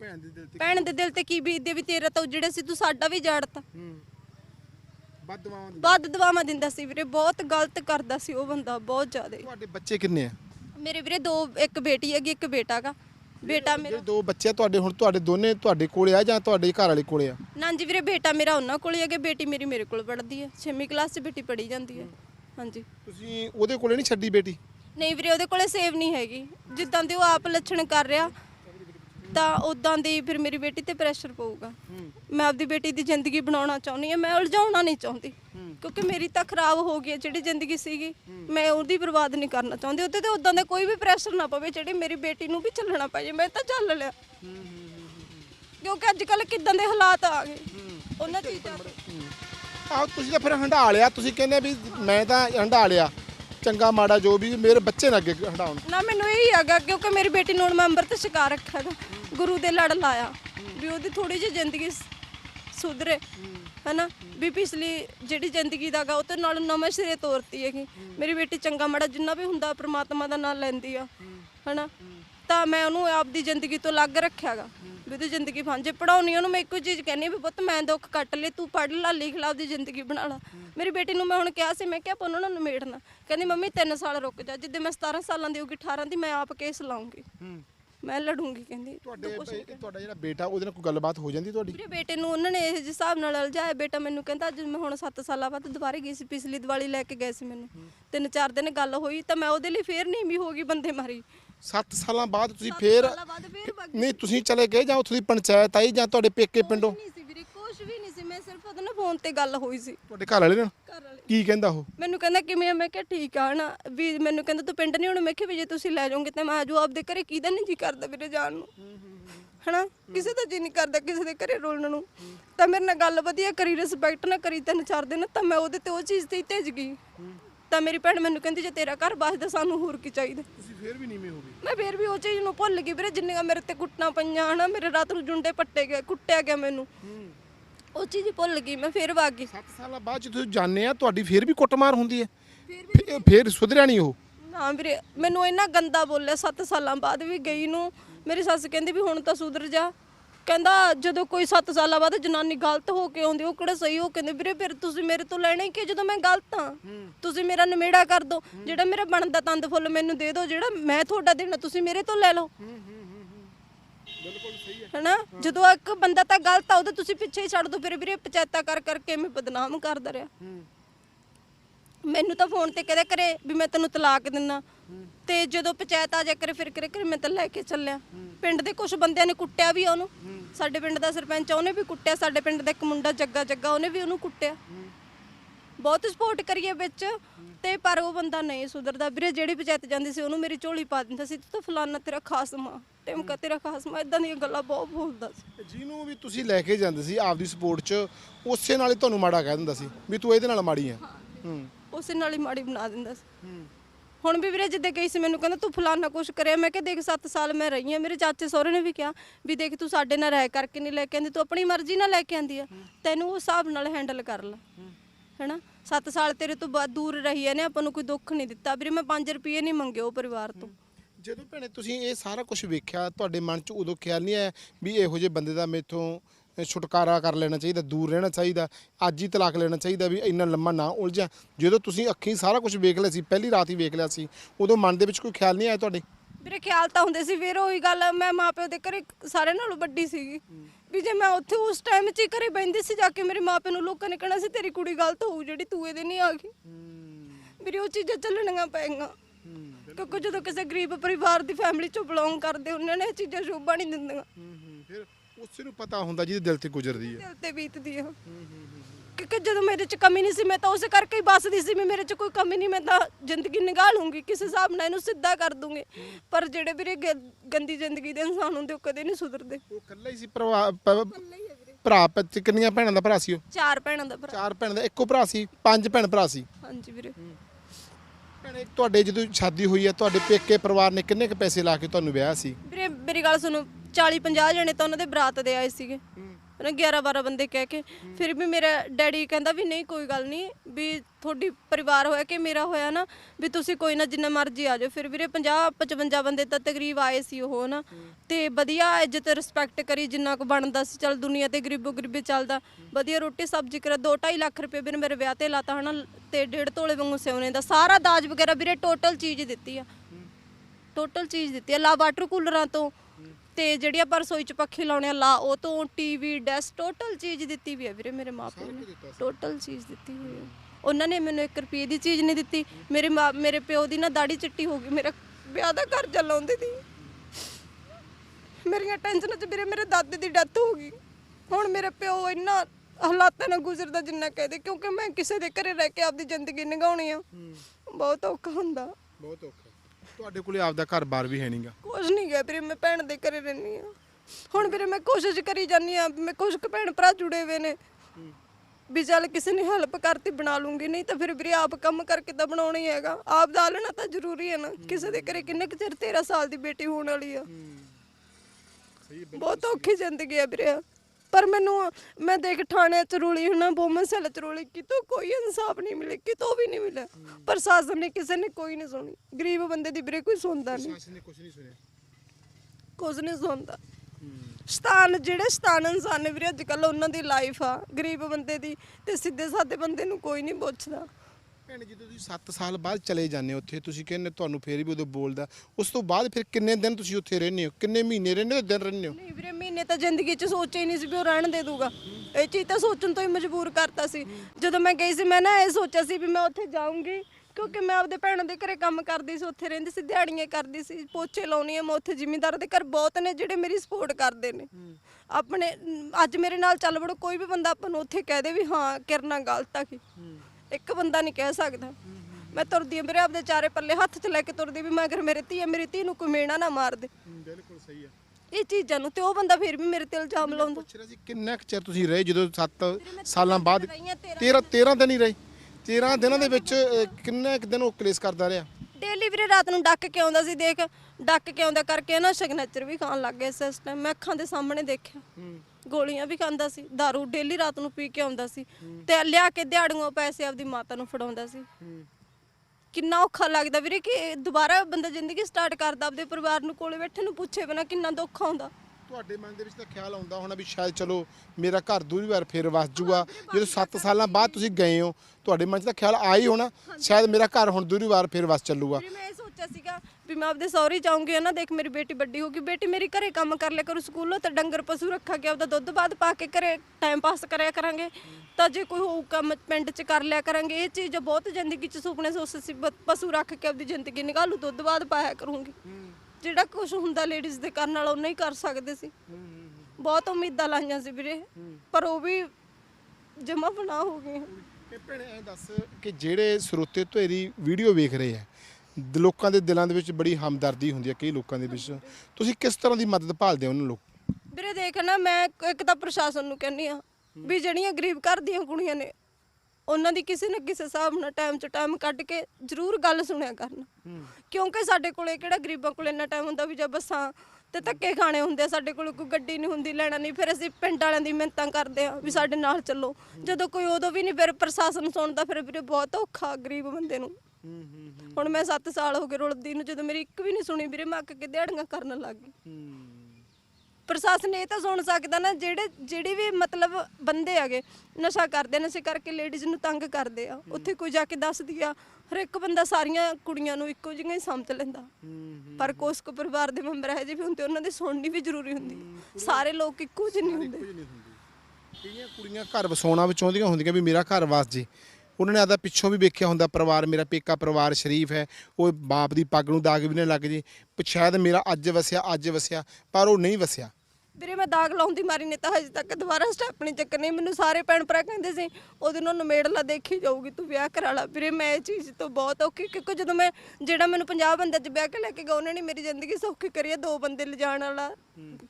ਭੈਣ ਦੇ ਦਿਲ ਤੇ ਭੈਣ ਦੇ ਦਿਲ ਤੇ ਕੀ ਬੀਤਦੀ ਆ ਵੀ ਤੇਰਾ ਤਾਂ ਜਿਹੜੇ ਸੀ ਤੂੰ ਸਾਡਾ ਵੀ ਜਾੜਤਾ। ਹੂੰ। ਬਦਦੁਆਵਾਂ ਦੀ ਵੱਧ ਦਵਾਵਾਂ ਦਿੰਦਾ ਸੀ ਵੀਰੇ ਬਹੁਤ ਗਲਤ ਕਰਦਾ ਸੀ ਉਹ ਬੰਦਾ ਬਹੁਤ ਜ਼ਿਆਦਾ। ਤੁਹਾਡੇ ਬੱਚੇ ਕਿੰਨੇ ਆ? ਮੇਰੇ ਵੀਰੇ ਦੋ ਇੱਕ ਬੇਟੀ ਹੈਗੀ ਇੱਕ ਬੇਟਾ ਗਾ। ਬੇਟਾ ਮੇਰਾ ਜਿਹੜੇ ਦੋ ਬੱਚੇ ਆ ਤੁਹਾਡੇ ਹੁਣ ਤੁਹਾਡੇ ਦੋਨੇ ਤੁਹਾਡੇ ਕੋਲੇ ਆ ਜਾਂ ਤੁਹਾਡੇ ਘਰ ਵਾਲੇ ਕੋਲੇ ਆ? ਨਾਂਜੀ ਵੀਰੇ ਬੇਟਾ ਮੇਰਾ ਉਹਨਾਂ ਕੋਲ ਹੀ ਹੈਗਾ ਬੇਟੀ ਮੇਰੀ ਮੇਰੇ ਕੋਲ ਪੜ੍ਹਦੀ ਹੈ। 6ਵੀਂ ਕਲਾਸ 'ਚ ਬੇਟੀ ਪੜ੍ਹੀ ਜਾਂਦੀ ਹੈ। ਹਾਂਜੀ। ਤੁਸੀਂ ਉਹਦੇ ਕੋਲੇ ਨਹੀਂ ਛੱਡੀ ਬੇਟੀ? ਨਹੀਂ ਵੀਰੇ ਉਹਦੇ ਕੋਲੇ ਸੇਵ ਨਹੀਂ ਹੈਗੀ। ਜਿੱਦਾਂ ਦੇ ਉਹ ਆਪ ਲੱਛਣ ਕਰ ਰਿਹਾ ਤਾਂ ਉਦਾਂ ਦੀ ਫਿਰ ਮੇਰੀ ਬੇਟੀ ਤੇ ਪ੍ਰੈਸ਼ਰ ਪਊਗਾ। ਮੈਂ ਆਪਦੀ ਬੇਟੀ ਦੀ ਜ਼ਿੰਦਗੀ ਬਣਾਉਣਾ ਚਾਹੁੰਦੀ ਹਾਂ ਮੈਂ ਉਲਝਾਉਣਾ ਨਹੀਂ ਚਾਹੁੰਦੀ। ਕਿਉਂਕਿ ਮੇਰੀ ਤਾਂ ਖਰਾਬ ਹੋ ਗਈ ਹੈ ਜਿਹੜੀ ਜ਼ਿੰਦਗੀ ਸੀਗੀ ਮੈਂ ਉਹਦੀ ਬਰਬਾਦ ਨਹੀਂ ਕਰਨਾ ਚਾਹੁੰਦੀ। ਉਹਤੇ ਤੇ ਉਦਾਂ ਦਾ ਕੋਈ ਵੀ ਪ੍ਰੈਸ਼ਰ ਨਾ ਪਵੇ ਜਿਹੜੀ ਮੇਰੀ ਬੇਟੀ ਨੂੰ ਵੀ ਚੱਲਣਾ ਪਏ ਮੈਂ ਤਾਂ ਚੱਲ ਲਿਆ। ਕਿਉਂਕਿ ਅੱਜ ਕੱਲ ਕਿਦਾਂ ਦੇ ਹਾਲਾਤ ਆ ਗਏ। ਉਹਨਾਂ ਚੀਜ਼ਾਂ ਆਹ ਤੁਸੀਂ ਤਾਂ ਫਿਰ ਹੰਡਾ ਲਿਆ ਤੁਸੀਂ ਕਹਿੰਦੇ ਵੀ ਮੈਂ ਤਾਂ ਹੰਡਾ ਲਿਆ ਚੰਗਾ ਮਾੜਾ ਜੋ ਵੀ ਮੇਰੇ ਬੱਚੇ ਨਾ ਅੱਗੇ ਹੰਡਾਉਣ ਨਾ ਮੈਨੂੰ ਇਹੀ ਹੈਗਾ ਕਿਉਂਕਿ ਮੇਰੀ ਬੇਟੀ ਨੂੰ ਹੁਣ ਮੈਂ ਅੰਮ੍ਰਿਤ ਛਕਾ ਰੱਖਿਆ ਗਾ। ਗੁਰੂ ਦੇ ਲੜ ਲਾਇਆ, ਵੀ ਉਹਦੀ ਥੋੜੀ ਜਿਹੀ ਜ਼ਿੰਦਗੀ ਸੁਧਰੇ, ਹਨਾ? ਵੀ ਪਿਛਲੀ ਜਿਹੜੀ ਜ਼ਿੰਦਗੀ ਦਾਗਾ ਉਹ ਤੇ ਨਾਲ ਨਵੇਂ ਸਿਰੇ ਤੋਰਤੀ ਹੈਗੀ। ਮੇਰੀ ਬੇਟੀ ਚੰਗਾ ਮਾੜਾ ਜਿੰਨਾ ਵੀ ਹੁੰਦਾ, ਪ੍ਰਮਾਤਮਾ ਦਾ ਨਾਮ ਲੈਂਦੀ ਆ, ਹਨਾ? ਤਾਂ ਮੈਂ ਉਹਨੂੰ ਆਪਦੀ ਜ਼ਿੰਦਗੀ ਤੋਂ ਅਲੱਗ ਰੱਖਿਆਗਾ ਵੀ ਉਹਦੀ ਜ਼ਿੰਦਗੀ ਫਾਂਜੇ ਪੜਾਉਣੀ ਉਹਨੂੰ, ਮੈਂ ਇੱਕੋ ਚੀਜ਼ ਕਹਿੰਨੀ ਵੀ ਪੁੱਤ ਮੈਂ ਦੁੱਖ ਕੱਟ ਲੈ ਤੂੰ ਪੜ ਲੈ, ਲਿਖ ਲੈ, ਆਪਦੀ ਜ਼ਿੰਦਗੀ ਬਣਾ ਲੈ। ਮੇਰੀ ਬੇਟੀ ਨੂੰ ਮੈਂ ਹੁਣ ਕਿਹਾ ਸੀ, ਮੈਂ ਕਿਹਾ ਆਪਾਂ ਉਹਨਾਂ ਨੂੰ ਨਿਮੇੜਨਾ। ਕਹਿੰਦੀ, ਮੰਮੀ 3 ਸਾਲ ਰੁਕ ਜਾ, ਜਿੱਦੇ ਮੈਂ 17 ਸਾਲਾਂ ਦੀ ਹੋਊਗੀ 18 ਦੀ ਮੈਂ ਆਪ ਕੇਸ ਲਾਉਂਗੀ। ਮੈਂ ਲੜੂੰਗੀ ਕਹਿੰਦੀ ਤੁਹਾਡੇ ਇਹ ਤੁਹਾਡਾ ਜਿਹੜਾ ਬੇਟਾ ਉਹਦੇ ਨਾਲ ਕੋਈ ਗੱਲਬਾਤ ਹੋ ਜਾਂਦੀ ਤੁਹਾਡੀ? ਮੇਰੇ ਬੇਟੇ ਨੂੰ ਉਹਨਾਂ ਨੇ ਇਸ ਹਿਸਾਬ ਨਾਲ ਅਲਝਾਇਆ ਬੇਟਾ ਮੈਨੂੰ ਕਹਿੰਦਾ ਅੱਜ ਮੈਂ ਹੁਣ 7 ਸਾਲਾਂ ਬਾਅਦ ਦੁਬਾਰੇ ਗਈ ਸੀ ਪਿਛਲੀ ਦੀਵਾਲੀ ਲੈ ਕੇ ਗਏ ਸੀ ਮੈਨੂੰ। ਤਿੰਨ ਚਾਰ ਦਿਨ ਗੱਲ ਹੋਈ ਤਾਂ ਮੈਂ ਉਹਦੇ ਲਈ ਫੇਰ ਨਹੀਂ ਵੀ ਹੋ ਗਈ ਬੰਦੇ ਮਾਰੀ। 7 ਸਾਲਾਂ ਬਾਅਦ ਤੁਸੀਂ ਫੇਰ ਸਾਲਾਂ ਬਾਅਦ ਫੇਰ ਵਗ ਨਹੀਂ ਤੁਸੀਂ ਚਲੇ ਗਏ ਜਾਂ ਉੱਥੋਂ ਦੀ ਪੰਚਾਇਤ ਆਈ ਜਾਂ ਤੁਹਾਡੇ ਪੇਕੇ ਪਿੰਡੋਂ? ਨਹੀਂ ਸੀ ਵੀਰੇ ਕੁਝ ਵੀ ਨਹੀਂ ਸੀ। ਮੈਂ ਸਿਰਫ ਉਹਦੇ ਨਾਲ ਫੋਨ ਤੇ ਗੱਲ ਹੋਈ ਸੀ। ਤੁਹਾਡੇ ਘਰ ਵਾਲੇ ਨਾਲ ਘਰ ਵਾਲੇ ਕੀ ਕਹਿੰਦਾ ਉਹ? ਮੈਨੂੰ ਕਹਿੰਦਾ ਕਿਵੇਂ ਆ? ਮੈਂ ਕਿਹਾ ਠੀਕ ਆ ਹਨਾ। ਵੀ ਮੈਨੂੰ ਕਹਿੰਦਾ ਤੂੰ ਪਿੰਡ ਨਹੀਂ ਹੁਣ ਮੈਂ ਕਿਹਾ ਵੀ ਜੇ ਤੁਸੀਂ ਲੈ ਜਾਓਗੇ ਤਾਂ ਮੈਂ ਆਜੂ ਆਪਦੇ ਘਰੇ। ਕਿਹਦਾ ਨਹੀਂ ਜੀ ਕਰਦਾ ਵੀਰੇ ਜਾਣ ਨੂੰ? ਹਨਾ? ਕਿਸੇ ਦਾ ਜੀ ਨਹੀਂ ਕਰਦਾ ਕਿਸੇ ਦੇ ਘਰੇ ਰੋਲਣ ਨੂੰ। ਤਾਂ ਮੇਰੇ ਨਾਲ ਗੱਲ ਵਧੀਆ ਕਰੀ ਰਿਸਪੈਕਟ ਨਾ ਕਰੀ ਤਿੰਨ ਚਾਰ ਦਿਨ ਤਾਂ ਮੈਂ ਉਹਦੇ ਤੇ ਉਹ ਚੀਜ਼ ਤੇ ਹੀ ਤੇਜ ਗਈ। ਤਾਂ ਮੇਰੀ ਭੈਣ ਮੈਨੂੰ ਕਹਿੰਦੀ ਜੇ ਤੇਰਾ ਘਰ ਬਸਦਾ ਸਾਨੂੰ ਹੋਰ ਕੀ ਚਾਹੀਦਾ? ਤੁਸੀਂ ਫੇਰ ਵੀ ਨੀਵੇਂ ਹੋ ਗਏ। ਮੈਂ ਫੇਰ ਵੀ ਉਹ ਚੀਜ਼ ਨੂੰ ਭੁੱਲ ਗਈ ਵੀਰੇ। ਜਿੰਨੀਆਂ ਮੇਰੇ ਤੇ ਕੁੱਟਾਂ ਪਈਆਂ ਹਨਾ ਮੇਰੇ ਰਾਤ ਨੂੰ ਜੁੰਡੇ ਪੱਟੇ ਗਏ ਕੁੱਟਿਆ ਗਿਆ ਮੈਨੂੰ। ਉਹ ਚੀਜ਼ ਭੁੱਲ ਗਈ ਮੈਂ ਫੇਰ ਵਗ ਗਈ। 7 ਸਾਲਾਂ ਬਾਅਦ ਜੇ ਤੁਸੀਂ ਜਾਣਦੇ ਆ ਤੁਹਾਡੀ ਫੇਰ ਵੀ ਕੁੱਟਮਾਰ ਹੁੰਦੀ ਹੈ? ਫੇਰ ਫੇਰ ਸੁਧਰਿਆ ਨਹੀਂ ਉਹ? ਨਾ ਵੀਰੇ ਮੈਨੂੰ ਇੰਨਾ ਗੰਦਾ ਬੋਲਿਆ 7 ਸਾਲਾਂ ਬਾਅਦ ਵੀ ਗਈ ਨੂੰ। ਮੇਰੀ ਸੱਸ ਕਹਿੰਦੀ ਵੀ ਹੁਣ ਤਾਂ ਸੁਧਰ ਜਾ। ਕਹਿੰਦਾ ਜਦੋਂ ਕੋਈ 7 ਸਾਲਾਂ ਬਾਅਦ ਜਨਾਨੀ ਗਲਤ ਹੋ ਕੇ ਆਉਂਦੀ ਉਹ ਕਿਹੜਾ ਸਹੀ ਹੋ ਕਹਿੰਦੇ ਵੀਰੇ ਫਿਰ ਤੁਸੀਂ ਮੇਰੇ ਤੋਂ ਲੈਣਾ ਹੀ ਕਿ ਜਦੋਂ ਮੈਂ ਗਲਤ ਹਾਂ? ਤੁਸੀਂ ਮੇਰਾ ਨਿਮੇੜਾ ਕਰ ਦਿਓ। ਜਿਹੜਾ ਮੇਰਾ ਬਣਦਾ ਤੰਦ ਫੁੱਲ ਮੈਨੂੰ ਦੇ ਦਿਓ ਜਿਹੜਾ ਮੈਂ ਤੁਹਾਡਾ ਦੇਣਾ ਤੁਸੀਂ ਮੇਰੇ ਤੋਂ ਲੈ ਲਓ। ਹਨਾ? ਜਦੋਂ ਇੱਕ ਬੰਦਾ ਤਾਂ ਗਲਤ ਆ ਉਹਦੇ ਤੁਸੀਂ ਪਿੱਛੇ ਹੀ ਛੱਡ ਦੋ ਫਿਰ ਵੀਰੇ ਪਚਾਇਤਾ ਕਰ ਕਰਕੇ ਮੈਂ ਬਦਨਾਮ ਕਰਦਾ ਰਿਹਾ। ਮੈਨੂੰ ਤਾਂ ਫੋਨ ਤੇ ਕਹਦੇ ਕਰੇ ਵੀ ਮੈਂ ਤੈਨੂੰ ਤਲਾਕ ਦਿੰਨਾ। ਤੇ ਜਦੋਂ ਪੰਚਾਇਤ ਆ ਜਾ ਕਰੇ ਫਿਰ ਕਰੇ ਕਰੇ ਮੈਂ ਤਾਂ ਲੈ ਕੇ ਚੱਲਿਆ। ਪਿੰਡ ਦੇ ਕੁਝ ਬੰਦਿਆਂ ਨੇ ਕੁੱਟਿਆ ਵੀ ਉਹਨੂੰ। ਸਾਡੇ ਪਿੰਡ ਦਾ ਸਰਪੰਚ ਉਹਨੇ ਵੀ ਕੁੱਟਿਆ। ਸਾਡੇ ਪਿੰਡ ਦਾ ਇੱਕ ਮੁੰਡਾ ਜੱਗਾ ਜੱਗਾ ਉਹਨੇ ਵੀ ਉਹਨੂੰ ਕੁੱਟਿਆ। ਬਹੁਤ ਸਪੋਰਟ ਕਰੀਏ ਵਿੱਚ। ਤੇ ਪਰ ਉਹ ਬੰਦਾ ਨਹੀਂ ਸੁਧਰਦਾ। ਵੀਰੇ ਜਿਹੜੀ ਪੰਚਾਇਤ ਜਾਂਦੀ ਸੀ ਉਹਨੂੰ ਮੇਰੀ ਝੋਲੀ ਪਾ ਦਿੰਦਾ ਸੀ ਤੂੰ ਤਾਂ ਫਲਾਨਾ ਤੇਰਾ ਖਾਸਮਾ ਟਿਮਕਾ ਤੇਰਾ ਖਾਸਮਾ ਇਦਾਂ ਦੀਆਂ ਗੱਲਾਂ ਬਹੁਤ ਬੋਲਦਾ ਸੀ। ਜਿਹਨੂੰ ਵੀ ਤੁਸੀਂ ਲੈ ਕੇ ਜਾਂਦੇ ਸੀ ਆਪਦੀ ਸਪੋਰਟ 'ਚ ਉਸੇ ਨਾਲ ਹੀ ਤੁਹਾਨੂੰ ਮਾੜਾ ਕਹਿ ਦਿੰਦਾ ਸੀ ਵੀ ਤੂੰ ਇਹਦੇ ਨਾਲ ਮਾੜੀ ਆ। ਹੂੰ। ਉਸੇ ਨਾਲ ਹੀ ਮਾੜੀ ਬਣਾ ਦਿੰਦਾ ਸੀ। ਹੁਣ ਵੀ ਵੀਰੇ ਜਿੱਦੇ ਗਈ ਸੀ ਮੈਨੂੰ ਕਹਿੰਦਾ ਤੂੰ ਫਲਾਨਾ ਕੁਛ ਕਰਿਆ ਮੈਂ ਕਿਹਾ ਦੇਖ 7 ਸਾਲ ਮੈਂ ਰਹੀ ਆ ਮੇਰੇ ਚਾਚੇ ਸਹੁਰੇ ਨੇ ਵੀ ਕਿਹਾ ਵੀ ਦੇਖ ਤੂੰ ਸਾਡੇ ਨਾਲ ਰਹਿ ਕਰਕੇ ਨਹੀਂ ਲੈ ਕੇ ਆਂਦੀ ਤੂੰ ਆਪਣੀ ਮਰਜ਼ੀ ਨਾਲ ਲੈ ਕੇ ਆਂਦੀ ਆ ਤੈਨੂੰ ਉਸ ਹਿਸਾਬ ਨਾਲ ਹੈਂਡਲ ਕਰ ਲੈ। ਹੈਨਾ? 7 ਸਾਲ ਤੇਰੇ ਤੋਂ ਬਾਅਦ ਦੂਰ ਰਹੀ ਐ ਨੇ ਆਪਾਂ ਨੂੰ ਕੋਈ ਦੁੱਖ ਨਹੀਂ ਦਿੱਤਾ। ਵੀਰੇ ਮੈਂ 5 ਰੁਪਏ ਨਹੀਂ ਮੰਗੇ ਉਹ ਪਰਿਵਾਰ ਤੋਂ। ਜਦੋਂ ਭੈਣੇ ਤੁਸੀਂ ਇਹ ਸਾਰਾ ਕੁਝ ਵੇਖਿਆ ਤੁਹਾਡੇ ਮਨ 'ਚ ਉਦੋਂ ਖਿਆਲ ਨਹੀਂ ਆਇਆ ਵੀ ਇਹੋ ਜਿਹੇ ਬੰਦੇ ਦਾ ਮੇਥੋਂ ਛੁਟਕਾਰਾ ਕਰ ਲੈਣਾ ਚਾਹੀਦਾ ਦੂਰ ਰਹਿਣਾ ਚਾਹੀਦਾ ਅੱਜ ਹੀ ਤਲਾਕ ਲੈਣਾ ਚਾਹੀਦਾ ਵੀ ਇੰਨਾ ਲੰਮਾ ਨਾ ਉਲਝਾਂ। ਜਦੋਂ ਤੁਸੀਂ ਅੱਖੀਂ ਸਾਰਾ ਕੁਝ ਵੇਖ ਲਿਆ ਸੀ ਪਹਿਲੀ ਰਾਤ ਹੀ ਵੇਖ ਲਿਆ ਸੀ ਉਦੋਂ ਮਨ ਦੇ ਵਿੱਚ ਕੋਈ ਖਿਆਲ ਨਹੀਂ ਆਇਆ ਤੁਹਾਡੇ? ਵੀਰੇ ਖਿਆਲ ਤਾਂ ਹੁੰਦੇ ਸੀ ਫਿਰ ਉਹੀ ਗੱਲ ਮੈਂ ਮਾਪਿਓ ਦੇ ਘਰੇ ਸਾਰਿਆਂ ਨਾਲੋਂ ਵੱਡੀ ਸੀਗੀ। ਵੀ ਜੇ ਮੈਂ ਉੱਥੇ ਉਸ ਟਾਈਮ 'ਚ ਹੀ ਘਰੇ ਬੈੰਦੀ ਸੀ ਜਾ ਕੇ ਮੇਰੇ ਮਾਪਿਆਂ ਨੂੰ ਲੋਕਾਂ ਨੇ ਕਹਿਣਾ ਸੀ ਤੇਰੀ ਕੁੜੀ ਗਲਤ ਹੋਊ ਜਿਹੜੀ ਤੂੰ ਇਹਦੇ ਨਹੀਂ ਆ ਗਈ। ਵੀਰੇ ਉਹ ਚੀਜ਼ਾਂ ਚੱਲਣੀਆਂ ਪੈਂਗਾ ਕਿਉਂਕਿ ਜਦੋਂ ਕਿਸੇ ਗਰੀਬ ਪਰਿਵਾਰ ਦੀ ਫੈਮਿਲੀ ਚੋਂ ਬਿਲੋਂਗ ਕਰਦੇ ਉਹਨਾਂ ਨੇ ਇਹ ਚੀਜ਼ਾਂ ਸ਼ੋਭਾ ਨਹੀਂ ਦਿੰਦੀਆਂ। ਫਿਰ ਉਸੇ ਨੂੰ ਪਤਾ ਹੁੰਦਾ ਜਿਹਦੇ ਦਿਲ ਤੇ ਗੁਜ਼ਰਦੀ ਹੈ। ਦਿਲ ਤੇ ਬੀਤਦੀ ਆ ਕਿਉਂਕਿ ਜਦੋਂ ਮੇਰੇ 'ਚ ਕਮੀ ਨਹੀਂ ਸੀ ਮੈਂ ਤਾਂ ਉਸੇ ਕਰਕੇ ਹੀ ਬਸਦੀ ਸੀ ਵੀ ਮੇਰੇ 'ਚ ਕੋਈ ਕਮੀ ਨਹੀਂ ਮੈਂ ਤਾਂ ਜ਼ਿੰਦਗੀ ਨਿਗਾਹ ਲੂੰਗੀ ਕਿਸੇ ਹਿਸਾਬ ਨਾਲ ਇਹਨੂੰ ਸਿੱਧਾ ਕਰ ਦੂੰਗੀ। ਪਰ ਜਿਹੜੇ ਵੀਰੇ ਗ- ਗੰਦੀ ਜ਼ਿੰਦਗੀ ਦੇ ਇਨਸਾਨ ਹੁੰਦੇ ਉਹ ਕਦੇ ਨਹੀਂ ਸੁਧਰਦੇ। ਉਹ ਇਕੱਲਾ ਹੀ ਸੀ ਭਰਾ ਪ- ਭਰਾ ਪ- ਕਿੰਨੀਆਂ ਭੈਣਾਂ ਦਾ ਭਰਾ ਸੀ ਉਹ? ਚਾਰ ਭੈਣਾਂ ਦਾ ਭਰਾ। ਚਾਰ ਭੈਣਾਂ ਦਾ ਇੱਕੋ ਭਰਾ ਸੀ ਪੰਜ ਭੈਣ ਭਰਾ ਸੀ। ਹਾਂਜੀ ਵੀਰੇ। ਭੈਣੇ, ਤੁਹਾਡੇ ਜਦੋਂ ਸ਼ਾਦੀ ਹੋਈ ਹੈ ਤੁਹਾਡੇ ਪੇਕੇ ਪਰਿਵਾਰ ਨੇ ਕਿੰਨੇ ਕੁ ਪੈਸੇ ਲਾ ਕੇ ਤੁਹਾਨੂੰ ਵਿਆਹ ਸੀ? ਵੀਰੇ, ਮੇਰੀ ਗੱਲ ਸੁਣੋ 40 50 ਜਣੇ ਤਾਂ ਉਹਨਾਂ ਦੇ ਬਰਾਤ ਦੇ ਆਏ ਸੀਗੇ। ਨਾ 11 12 ਬੰਦੇ ਕਹਿ ਕੇ। ਫਿਰ ਵੀ ਮੇਰਾ ਡੈਡੀ ਕਹਿੰਦਾ ਵੀ ਨਹੀਂ ਕੋਈ ਗੱਲ ਨਹੀਂ ਵੀ ਤੁਹਾਡੀ ਪਰਿਵਾਰ ਹੋਇਆ ਕਿ ਮੇਰਾ ਹੋਇਆ ਨਾ ਵੀ ਤੁਸੀਂ ਕੋਈ ਨਾ ਜਿੰਨਾ ਮਰਜ਼ੀ ਆ ਜਾਓ। ਫਿਰ ਵੀਰੇ 50 55 ਬੰਦੇ ਤਾਂ ਤਕਰੀਬ ਆਏ ਸੀ ਉਹ ਨਾ। ਤੇ ਵਧੀਆ ਇੱਜ਼ਤ ਰਿਸਪੈਕਟ ਕਰੀ ਜਿੰਨਾ ਕੁ ਬਣਦਾ ਸੀ। ਚਲ ਦੁਨੀਆ ਤੇ ਗਰੀਬੋ ਗਰੀਬੀ ਚੱਲਦਾ। ਵਧੀਆ ਰੋਟੀ ਸਬਜ਼ੀ ਕਰਾ 2.5 ਲੱਖ ਰੁਪਏ ਵੀਰੇ ਮੇਰੇ ਵਿਆਹ ਤੇ ਲਾਤਾ ਹਨਾ ਤੇ ਡੇਢ ਤੋਲੇ ਵਾਂਗੂ ਸਿਉਨੇ ਦਾ। ਸਾਰਾ ਦਾਜ ਵਗੈਰਾ ਵੀਰੇ ਟੋਟਲ ਚੀਜ਼ ਦਿੱਤੀ ਆ। ਟੋਟਲ ਚੀਜ਼ ਦਿੱਤੀ ਆ ਲਾ ਵਾਟਰ ਕੂਲਰਾਂ ਤੋਂ। ਤੇ ਜਿਹੜੀ ਆਪਾਂ ਰਸੋਈ ਚ ਪੱਖੇ ਲਾਉਣੇ ਆ ਲਾ ਉਹ ਤੋਂ ਟੀਵੀ ਡੈਸ ਟੋਟਲ ਚੀਜ਼ ਦਿੱਤੀ ਵੀ ਆ ਵੀਰੇ ਮੇਰੇ ਮਾਪੇ ਨੇ। ਟੋਟਲ ਚੀਜ਼ ਦਿੱਤੀ ਹੋਈ ਆ। ਉਹਨਾਂ ਨੇ ਮੈਨੂੰ 1 ਰੁਪਏ ਦੀ ਚੀਜ਼ ਨਹੀਂ ਦਿੱਤੀ। ਮੇਰੇ ਮੇਰੇ ਪਿਓ ਦੀ ਨਾ ਦਾੜੀ ਚਿੱਟੀ ਹੋ ਗਈ। ਮੇਰਾ ਵਿਆਹ ਦਾ ਖਰਚਾ ਲਾਉਂਦੇ ਸੀ ਮੇਰੀਆਂ ਟੈਨਸ਼ਨਾਂ 'ਚ ਵੀਰੇ ਮੇਰੇ ਦਾਦੇ ਦੀ ਡੈਥ ਹੋ ਗਈ। ਹੁਣ ਮੇਰੇ ਪਿਓ ਇੰਨਾ ਹਾਲਾਤਾਂ ਨਾਲ ਗੁਜ਼ਰਦਾ ਜਿੰਨਾ ਕਹਦੇ ਕਿਉਂਕਿ ਮੈਂ ਕਿਸੇ ਦੇ ਘਰੇ ਰਹਿ ਕੇ ਆਪਦੀ ਜ਼ਿੰਦਗੀ ਨਿਭਾਉਣੀ ਆ। ਬਹੁਤ ਔਖਾ ਹੁੰਦਾ। ਬਹੁਤ ਔਖਾ। ਤੁਹਾਡੇ ਕੋਲੇ ਆਪਦਾ ਘਰ-ਬਾਰ ਵੀ ਹੈ ਨਹੀਂਗਾ ਕੁਝ ਨਹੀਂ ਗਿਆ ਵੀਰੇ ਮੈਂ ਭੈਣ ਦੇ ਘਰੇ ਰਹਿੰਦੀ ਆ ਹੁਣ ਵੀਰੇ ਮੈਂ ਕੋਸ਼ਿਸ਼ ਕਰੀ ਜਾਂਦੀ ਆ ਮੈਂ ਕੁਝ ਕੁ ਭੈਣ ਭਰਾ ਜੁੜੇ ਹੋਏ ਨੇ। ਵੀ ਚੱਲ ਕਿਸੇ ਨੇ ਹੈਲਪ ਕਰਤੀ ਬਣਾ ਲੂੰਗੀ ਨਹੀਂ ਤਾਂ ਫਿਰ ਵੀਰੇ ਆਪ ਕੰਮ ਕਰਕੇ ਤਾਂ ਬਣਾਉਣਾ ਹੀ ਹੈਗਾ। ਆਪ ਦਾ ਲੈਣਾ ਤਾਂ ਜ਼ਰੂਰੀ ਹੈ ਨਾ। ਕਿਸੇ ਦੇ ਘਰੇ ਕਿੰਨੇ ਕੁ ਚਿਰ 13 ਸਾਲ ਦੀ ਬੇਟੀ ਹੋਣ ਵਾਲੀ ਆ। ਬਹੁਤ ਔਖੀ ਜ਼ਿੰਦਗੀ ਆ ਵੀਰੇ। ਪਰ ਮੈਨੂੰ ਮੈਂ ਦੇਖ ਥਾਣੇ ਚ ਰੂਲੀ ਹੁਣਾ ਬੋਮਨ ਸੈਲ ਚ ਰੂਲੀ ਕਿਤੋਂ ਕੋਈ ਇਨਸਾਫ ਨਹੀਂ ਮਿਲੇ ਕਿਤੋਂ ਵੀ ਨਹੀਂ ਮਿਲਿਆ ਪ੍ਰਸ਼ਾਸਨ ਨੇ ਕਿਸੇ ਨੇ ਕੋਈ ਨਹੀਂ ਸੁਣੀ। ਗਰੀਬ ਬੰਦੇ ਦੀ ਵੀਰੇ ਕੋਈ ਸੁਣਦਾ ਨਹੀਂ। ਪ੍ਰਸ਼ਾਸਨ ਨੇ ਕੁਝ ਨਹੀਂ ਸੁਣਿਆ। ਕੁਝ ਨਹੀਂ ਸੁਣਦਾ। ਸਤਾਨ ਜਿਹੜੇ ਸਤਾਨ ਇਨਸਾਨ ਨੇ ਵੀਰੇ ਅੱਜ ਕੱਲ ਉਹਨਾਂ ਦੀ ਲਾਈਫ ਆ। ਗਰੀਬ ਬੰਦੇ ਦੀ ਤੇ ਸਿੱਧੇ ਸਾਦੇ ਬੰਦੇ ਨੂੰ ਕੋਈ ਨਹੀਂ ਪੁੱਛਦਾ। ਭੈਣ ਜਦੋਂ ਤੁਸੀਂ 7 ਸਾਲ ਬਾਅਦ ਚਲੇ ਜਾਂਦੇ ਹੋ ਉੱਥੇ ਤੁਸੀਂ ਕਹਿੰਦੇ ਤੁਹਾਨੂੰ ਫੇਰ ਵੀ ਉਦੋਂ ਬੋਲਦਾ। ਉਸ ਤੋਂ ਬਾਅਦ ਫਿਰ ਕਿੰਨੇ ਦਿਨ ਤੁਸੀਂ ਉੱਥੇ ਰਹਿੰਦੇ ਹੋ? ਕਿੰਨੇ ਮਹੀਨੇ ਰਹਿੰਦੇ ਹੋ ਦਿਨ ਰਹਿੰਦੇ ਹੋ? ਨਹੀਂ ਵੀਰੇ ਮਹੀਨੇ ਤਾਂ ਜ਼ਿੰਦਗੀ 'ਚ ਸੋਚਿਆ ਹੀ ਨਹੀਂ ਸੀ ਵੀ ਉਹ ਰਹਿਣ ਦੇ ਦੂਗਾ। ਇਹ ਚੀਜ਼ ਤਾਂ ਸੋਚਣ ਤੋਂ ਹੀ ਮਜਬੂਰ ਕਰਤਾ ਸੀ। ਜਦੋਂ ਮੈਂ ਗਈ ਸੀ ਮੈਂ ਨਾ ਇਹ ਸੋਚਿਆ ਸੀ ਵੀ ਮੈਂ ਉੱਥੇ ਜਾਊਂਗੀ ਕਿਉਂਕਿ ਮੈਂ ਆਪਦੇ ਭੈਣਾਂ ਦੇ ਘਰੇ ਕੰਮ ਕਰਦੀ ਸੀ ਉੱਥੇ ਰਹਿੰਦੀ ਸੀ ਦਿਹਾੜੀਆਂ ਕਰਦੀ ਸੀ ਪੋਚੇ ਲਾਉਣੀ ਆ ਮੈਂ ਉੱਥੇ ਜ਼ਿਮੀਂਦਾਰ ਦੇ ਘਰ ਬਹੁਤ ਨੇ ਜਿਹੜੇ ਮੇਰੀ ਸਪੋਰਟ ਕਰਦੇ ਨੇ। ਆਪਣੇ ਅੱਜ ਮੇਰੇ ਨਾਲ ਚੱਲ ਵੜੋ ਕੋਈ ਵੀ ਬੰਦਾ ਆਪਾਂ ਨੂੰ ਉੱਥੇ ਕਹਿ ਦੇ ਵੀ ਹਾਂ ਕਿਰਨਾ ਗਲਤ ਆ ਕੀ। ਇੱਕ ਬੰਦਾ ਨਹੀਂ ਕਹਿ ਸਕਦਾ। ਮੈਂ ਤੁਰਦੀ ਆਂ ਵੀਰੇ ਆਪਦੇ ਚਾਰੇ ਪੱਲੇ ਹੱਥ 'ਚ ਲੈ ਕੇ ਤੁਰਦੀ ਵੀ ਮੈਂ ਅਗਰ ਮੇਰੇ ਧੀ ਮੇਰੀ ਧੀ ਨੂੰ ਕੋਈ ਮੇਣਾ ਨਾ ਮਾਰ ਦੇ। ਬਿਲਕੁਲ ਸਹੀ ਹੈ। ਇਹ ਚੀਜ਼ਾਂ ਨੂੰ ਤੇ ਉਹ ਬੰਦਾ ਫਿਰ ਵੀ ਮੇਰੇ ਤੇ ਇਲਜ਼ਾਮ ਲਾਉਂਦਾ। ਪੁੱਛ ਰਿਹਾ ਸੀ ਕਿੰਨਾ ਕੁ ਚਿਰ ਤੁਸੀਂ ਰਹੇ ਜਦੋਂ 7 ਸਾਲਾਂ ਬਾਅਦ? ਰਹੀਆਂ 13 13 ਦਿਨ। ਹੀ ਰਹੇ। 13 ਦਿਨਾਂ ਦੇ ਵਿੱਚ ਅਹ, ਕਿੰਨਾ ਕੁ ਦਿਨ ਉਹ ਕਲੇਸ਼ ਕਰਦਾ ਰਿਹਾ? ਡੇਲੀ ਵੀਰੇ ਰਾਤ ਨੂੰ ਡੱਕ ਕੇ ਆਉਂਦਾ ਸੀ ਦੇਖ। ਡੱਕ ਕੇ ਆਉਂਦਾ ਕਰਕੇ ਨਾ ਸਿਗਨੇਚਰ ਵੀ ਖਾਣ ਲੱਗ ਗਿਆ ਇਸ ਟਾਈਮ ਮੈਂ ਅੱਖਾਂ ਦੇ ਸਾਹਮਣੇ ਦੇਖਿਆ। ਗੋਲੀਆਂ ਵੀ ਖਾਂਦਾ ਸੀ दारू ਡੇਲੀ ਰਾਤ ਨੂੰ ਪੀ ਕੇ ਆਉਂਦਾ ਸੀ ਤੇ ਲਿਆ ਕੇ ਦਿਹਾੜੀਆਂ ਪੈਸੇ ਆਪਦੀ ਮਾਤਾ ਨੂੰ ਫੜਾਉਂਦਾ ਸੀ। ਕਿੰਨਾ ਔਖਾ ਲੱਗਦਾ ਵੀਰੇ ਕਿ ਦੁਬਾਰਾ ਬੰਦਾ ਜ਼ਿੰਦਗੀ ਸਟਾਰਟ ਕਰਦਾ ਆਪਦੇ ਪਰਿਵਾਰ ਨੂੰ ਕੋਲੇ ਬੈਠੇ ਨੂੰ ਪੁੱਛੇ ਬਿਨਾ ਕਿੰਨਾ ਦੁੱਖ ਆਉਂਦਾ। ਤੁਹਾਡੇ ਮਨ ਦੇ ਵਿੱਚ ਤਾਂ ਖਿਆਲ ਆਉਂਦਾ ਹੋਣਾ ਵੀ ਸ਼ਾਇਦ ਚਲੋ ਮੇਰਾ ਘਰ ਦੂਰੀ ਵਾਰ ਫੇਰ ਵਸ ਜੂਗਾ। ਜਦੋਂ 7 ਸਾਲਾਂ ਬਾਅਦ ਤੁਸੀਂ ਗਏ ਹੋ ਤੁਹਾਡੇ ਮਨ 'ਚ ਤਾਂ ਖਿਆਲ ਆ ਹੀ ਹੋਣਾ ਸ਼ਾਇਦ ਮੇਰਾ ਘਰ ਹੁਣ ਦੂਰੀ ਵਾਰ ਫੇਰ ਵਸ ਚੱਲੂਗਾ। ਮੈਂ ਇਹ ਸੋਚਿਆ ਸੀਗਾ ਵੀ ਮੈਂ ਆਪਦੇ ਸਹੁਰੇ ਜਾਊਂਗੀ ਨਾ, ਦੇਖ ਮੇਰੀ ਬੇਟੀ ਵੱਡੀ ਹੋ ਗਈ, ਬੇਟੀ ਮੇਰੀ ਘਰੇ ਕੰਮ ਕਰ ਲਿਆ ਕਰੂ, ਸਕੂਲੋਂ ਤੇ ਡੰਗਰ ਪਸ਼ੂ ਰੱਖਾ ਕੇ ਆਪਦਾ ਦੁੱਧ ਬਾਦ ਪਾ ਕੇ ਘਰੇ ਟਾਈਮ ਪਾਸ ਕਰਿਆ ਕਰਾਂਗੇ। ਤਾਂ ਜੇ ਕੋਈ ਹੋਊ ਕੰਮ ਪਿੰਡ 'ਚ ਕਰ ਲਿਆ ਕਰਾਂਗੇ, ਇਹ ਚੀਜ਼ ਬਹੁਤ ਜ਼ਿੰਦਗੀ 'ਚ ਸੁਪਨੇ ਸੋਚ ਸੀ ਪਸ਼ੂ ਰੱਖ ਕੇ ਆਪਦੀ ਜ਼ਿੰਦਗੀ ਨਿਕਾਲੂ, ਦੁੱਧ ਬਾਦ ਪਾਇਆ ਕਰੂੰਗੀ। ਜਿਹੜਾ ਕੁਝ ਹੁੰਦਾ ਲੇਡੀਜ਼ ਦੇ ਕਰਨ ਨਾਲ ਉਹ ਹੀ ਕਰ ਸਕਦੇ ਸੀ। ਬਹੁਤ ਉਮੀਦਾਂ ਲਾਈਆਂ ਸੀ ਵੀਰੇ, ਪਰ ਉਹ ਵੀ ਜਮਾ ਬਣਾ ਹੋ ਗਏ ਇਹ ਭੈਣੇ ਐ ਦੱਸ ਕਿ ਜਿਹੜੇ ਸਰੋਤੇ ਤੁਹਾਡੀ ਵੀਡੀਓ ਵੇਖ ਰਹੇ ਆ ਦ- ਲੋਕਾਂ ਦੇ ਦਿਲਾਂ ਦੇ ਵਿੱਚ ਬੜੀ ਹਮਦਰਦੀ ਹੁੰਦੀ ਹੈ ਕਈ ਲੋਕਾਂ ਦੇ ਵਿੱਚ। ਤੁਸੀਂ ਕਿਸ ਤਰ੍ਹਾਂ ਦੀ ਮਦਦ ਭਾਲਦੇ ਹੋ ਉਹਨਾਂ ਲੋਕ ਵੀਰੇ ਦੇਖ ਨਾ ਮੈਂ ਇੱਕ- ਇੱਕ ਤਾਂ ਪ੍ਰਸ਼ਾਸਨ ਨੂੰ ਕਹਿੰਨੀ ਆ ਵੀ ਜਿਹੜੀਆਂ ਗਰੀਬ ਘਰ ਦੀਆਂ ਕੁੜੀਆਂ ਨੇ ਉਹਨਾਂ ਦੀ ਕਿਸੇ ਨਾ ਕਿਸੇ ਹਿਸਾਬ ਨਾਲ ਟਾਈਮ ਚ ਟਾਈਮ ਕੱਢ ਕੇ ਜ਼ਰੂਰ ਗੱਲ ਸੁਣਿਆ ਕਰਨ। ਕਿਉਂਕਿ ਸਾਡੇ ਕੋਲੇ ਕਿਹੜਾ ਗਰੀਬਾਂ ਕੋਲੇ ਇੰਨਾ ਟਾਈਮ ਹੁੰਦਾ ਵੀ ਜੇ ਬੱਸਾਂ ਤੇ ਧੱਕੇ ਖਾਣੇ ਹੁੰਦੇ ਆ ਸਾਡੇ ਕੋਲ ਕੋਈ ਗੱਡੀ ਨਹੀਂ ਹੁੰਦੀ ਲੈਣਾ ਨਹੀਂ ਫਿਰ ਅਸੀਂ ਪਿੰਡ ਵਾਲਿਆਂ ਦੀ ਮਿੰਤਾਂ ਕਰਦੇ ਆ ਵੀ ਸਾਡੇ ਨਾਲ ਚੱਲੋ। ਜਦੋਂ ਕੋਈ ਉਦੋਂ ਵੀ ਨਹੀਂ ਫਿਰ ਪ੍ਰਸ਼ਾਸਨ ਸੁਣਦਾ ਫਿਰ ਵੀਰੇ ਬਹੁਤ ਔਖਾ ਗਰੀਬ ਬੰਦੇ ਨੂੰ। ਹੁਣ ਮੈਂ 7 ਸਾਲ ਹੋ ਗਏ ਰੁਲਦੀ ਨੂੰ ਜਦੋਂ ਮੇਰੀ ਇੱਕ ਵੀ ਨਹੀਂ ਸੁਣੀ ਵੀਰੇ ਮੈਂ ਅੱਕ ਕੇ ਦਿਹਾੜੀਆਂ ਕਰਨ ਲੱਗ ਗਈ। ਪ੍ਰਸ਼ਾਸਨ ਇਹ ਤਾਂ ਸੁਣ ਸਕਦਾ ਨਾ ਜਿਹੜੇ ਜਿਹੜੀ ਵੀ ਮਤਲਬ ਬੰਦੇ ਹੈਗੇ ਨਸ਼ਾ ਕਰਦੇ ਨਸ਼ੇ ਕਰਕੇ ਲੇਡੀਜ਼ ਨੂੰ ਤੰਗ ਕਰਦੇ ਆ ਉੱਥੇ ਕੋਈ ਜਾ ਕੇ ਦੱਸਦੀ ਆ ਹਰ ਇੱਕ ਬੰਦਾ ਸਾਰੀਆਂ ਕੁੜੀਆਂ ਨੂੰ ਇੱਕੋ ਜਿਹੀਆਂ ਹੀ ਸਮਝ ਲੈਂਦਾ। ਪਰ ਕੁਛ ਕੁ ਪਰਿਵਾਰ ਦੇ ਮੈਂਬਰ ਇਹੋ ਜਿਹੇ ਵੀ ਹੁੰਦੇ ਉਹਨਾਂ ਦੀ ਸੁਣਨੀ ਵੀ ਜ਼ਰੂਰੀ ਹੁੰਦੀ। ਸਾਰੇ ਲੋਕ ਇੱਕੋ ਜਿਹੇ ਨਹੀਂ ਹੁੰਦੇ। ਕਈਆਂ ਕੁੜੀਆਂ ਘਰ ਵਸਾਉਣਾ ਚਾਹੁੰਦੀਆਂ ਹੁੰਦੀਆਂ ਵੀ ਮੇਰਾ ਘਰ ਵਸ ਜੇ। ਉਹਨਾਂ ਨੇ ਆਦਾ ਪਿੱਛੋਂ ਵੀ ਵੇਖਿਆ ਹੁੰਦਾ ਪਰਿਵਾਰ ਮੇਰਾ ਪੇਕਾ ਪਰਿਵਾਰ ਸ਼ਰੀਫ ਹੈ ਉਹ ਬਾਪ ਦੀ ਪੱਗ ਨੂੰ ਦਾਗ ਵੀ ਨਾ ਲੱਗ ਜੇ ਸ਼ਾਇਦ ਮੇਰਾ ਅੱਜ ਵਸਿਆ ਅੱਜ ਵਸਿਆ ਪਰ ਉਹ ਨਹੀਂ ਵਸਿਆ। ਵੀਰੇ ਮੈਂ ਦਾਗ ਲਾਉਣ ਦੀ ਮਾਰੀ ਨੇ ਤਾਂ ਹਜੇ ਤੱਕ ਦੁਬਾਰਾ ਸਟੈਪ ਨਹੀਂ ਚੱਕਣੀ ਮੈਨੂੰ ਸਾਰੇ ਭੈਣ ਭਰਾ ਕਹਿੰਦੇ ਸੀ ਉਹਦੇ ਨਾਲ ਨਮੇੜ ਲਾ ਦੇਖੀ ਜਾਊਗੀ ਤੂੰ ਵਿਆਹ ਕਰਾ ਲਾ। ਵੀਰੇ ਮੈਂ ਇਹ ਚੀਜ਼ ਤੋਂ ਬਹੁਤ ਔਖੀ ਕਿਉਂਕਿ ਜਦੋਂ ਮੈਂ ਜਿਹੜਾ ਮੈਨੂੰ 50 ਬੰਦੇ ਚ ਵਿਆਹ ਕੇ ਲੈ ਕੇ ਗਿਆ ਉਹਨਾਂ ਨੇ ਮੇਰੀ ਜ਼ਿੰਦਗੀ ਸੌਖੀ ਕਰੀ ਹੈ ਦੋ ਬੰਦੇ ਲਿਜਾਣ ਵਾਲਾ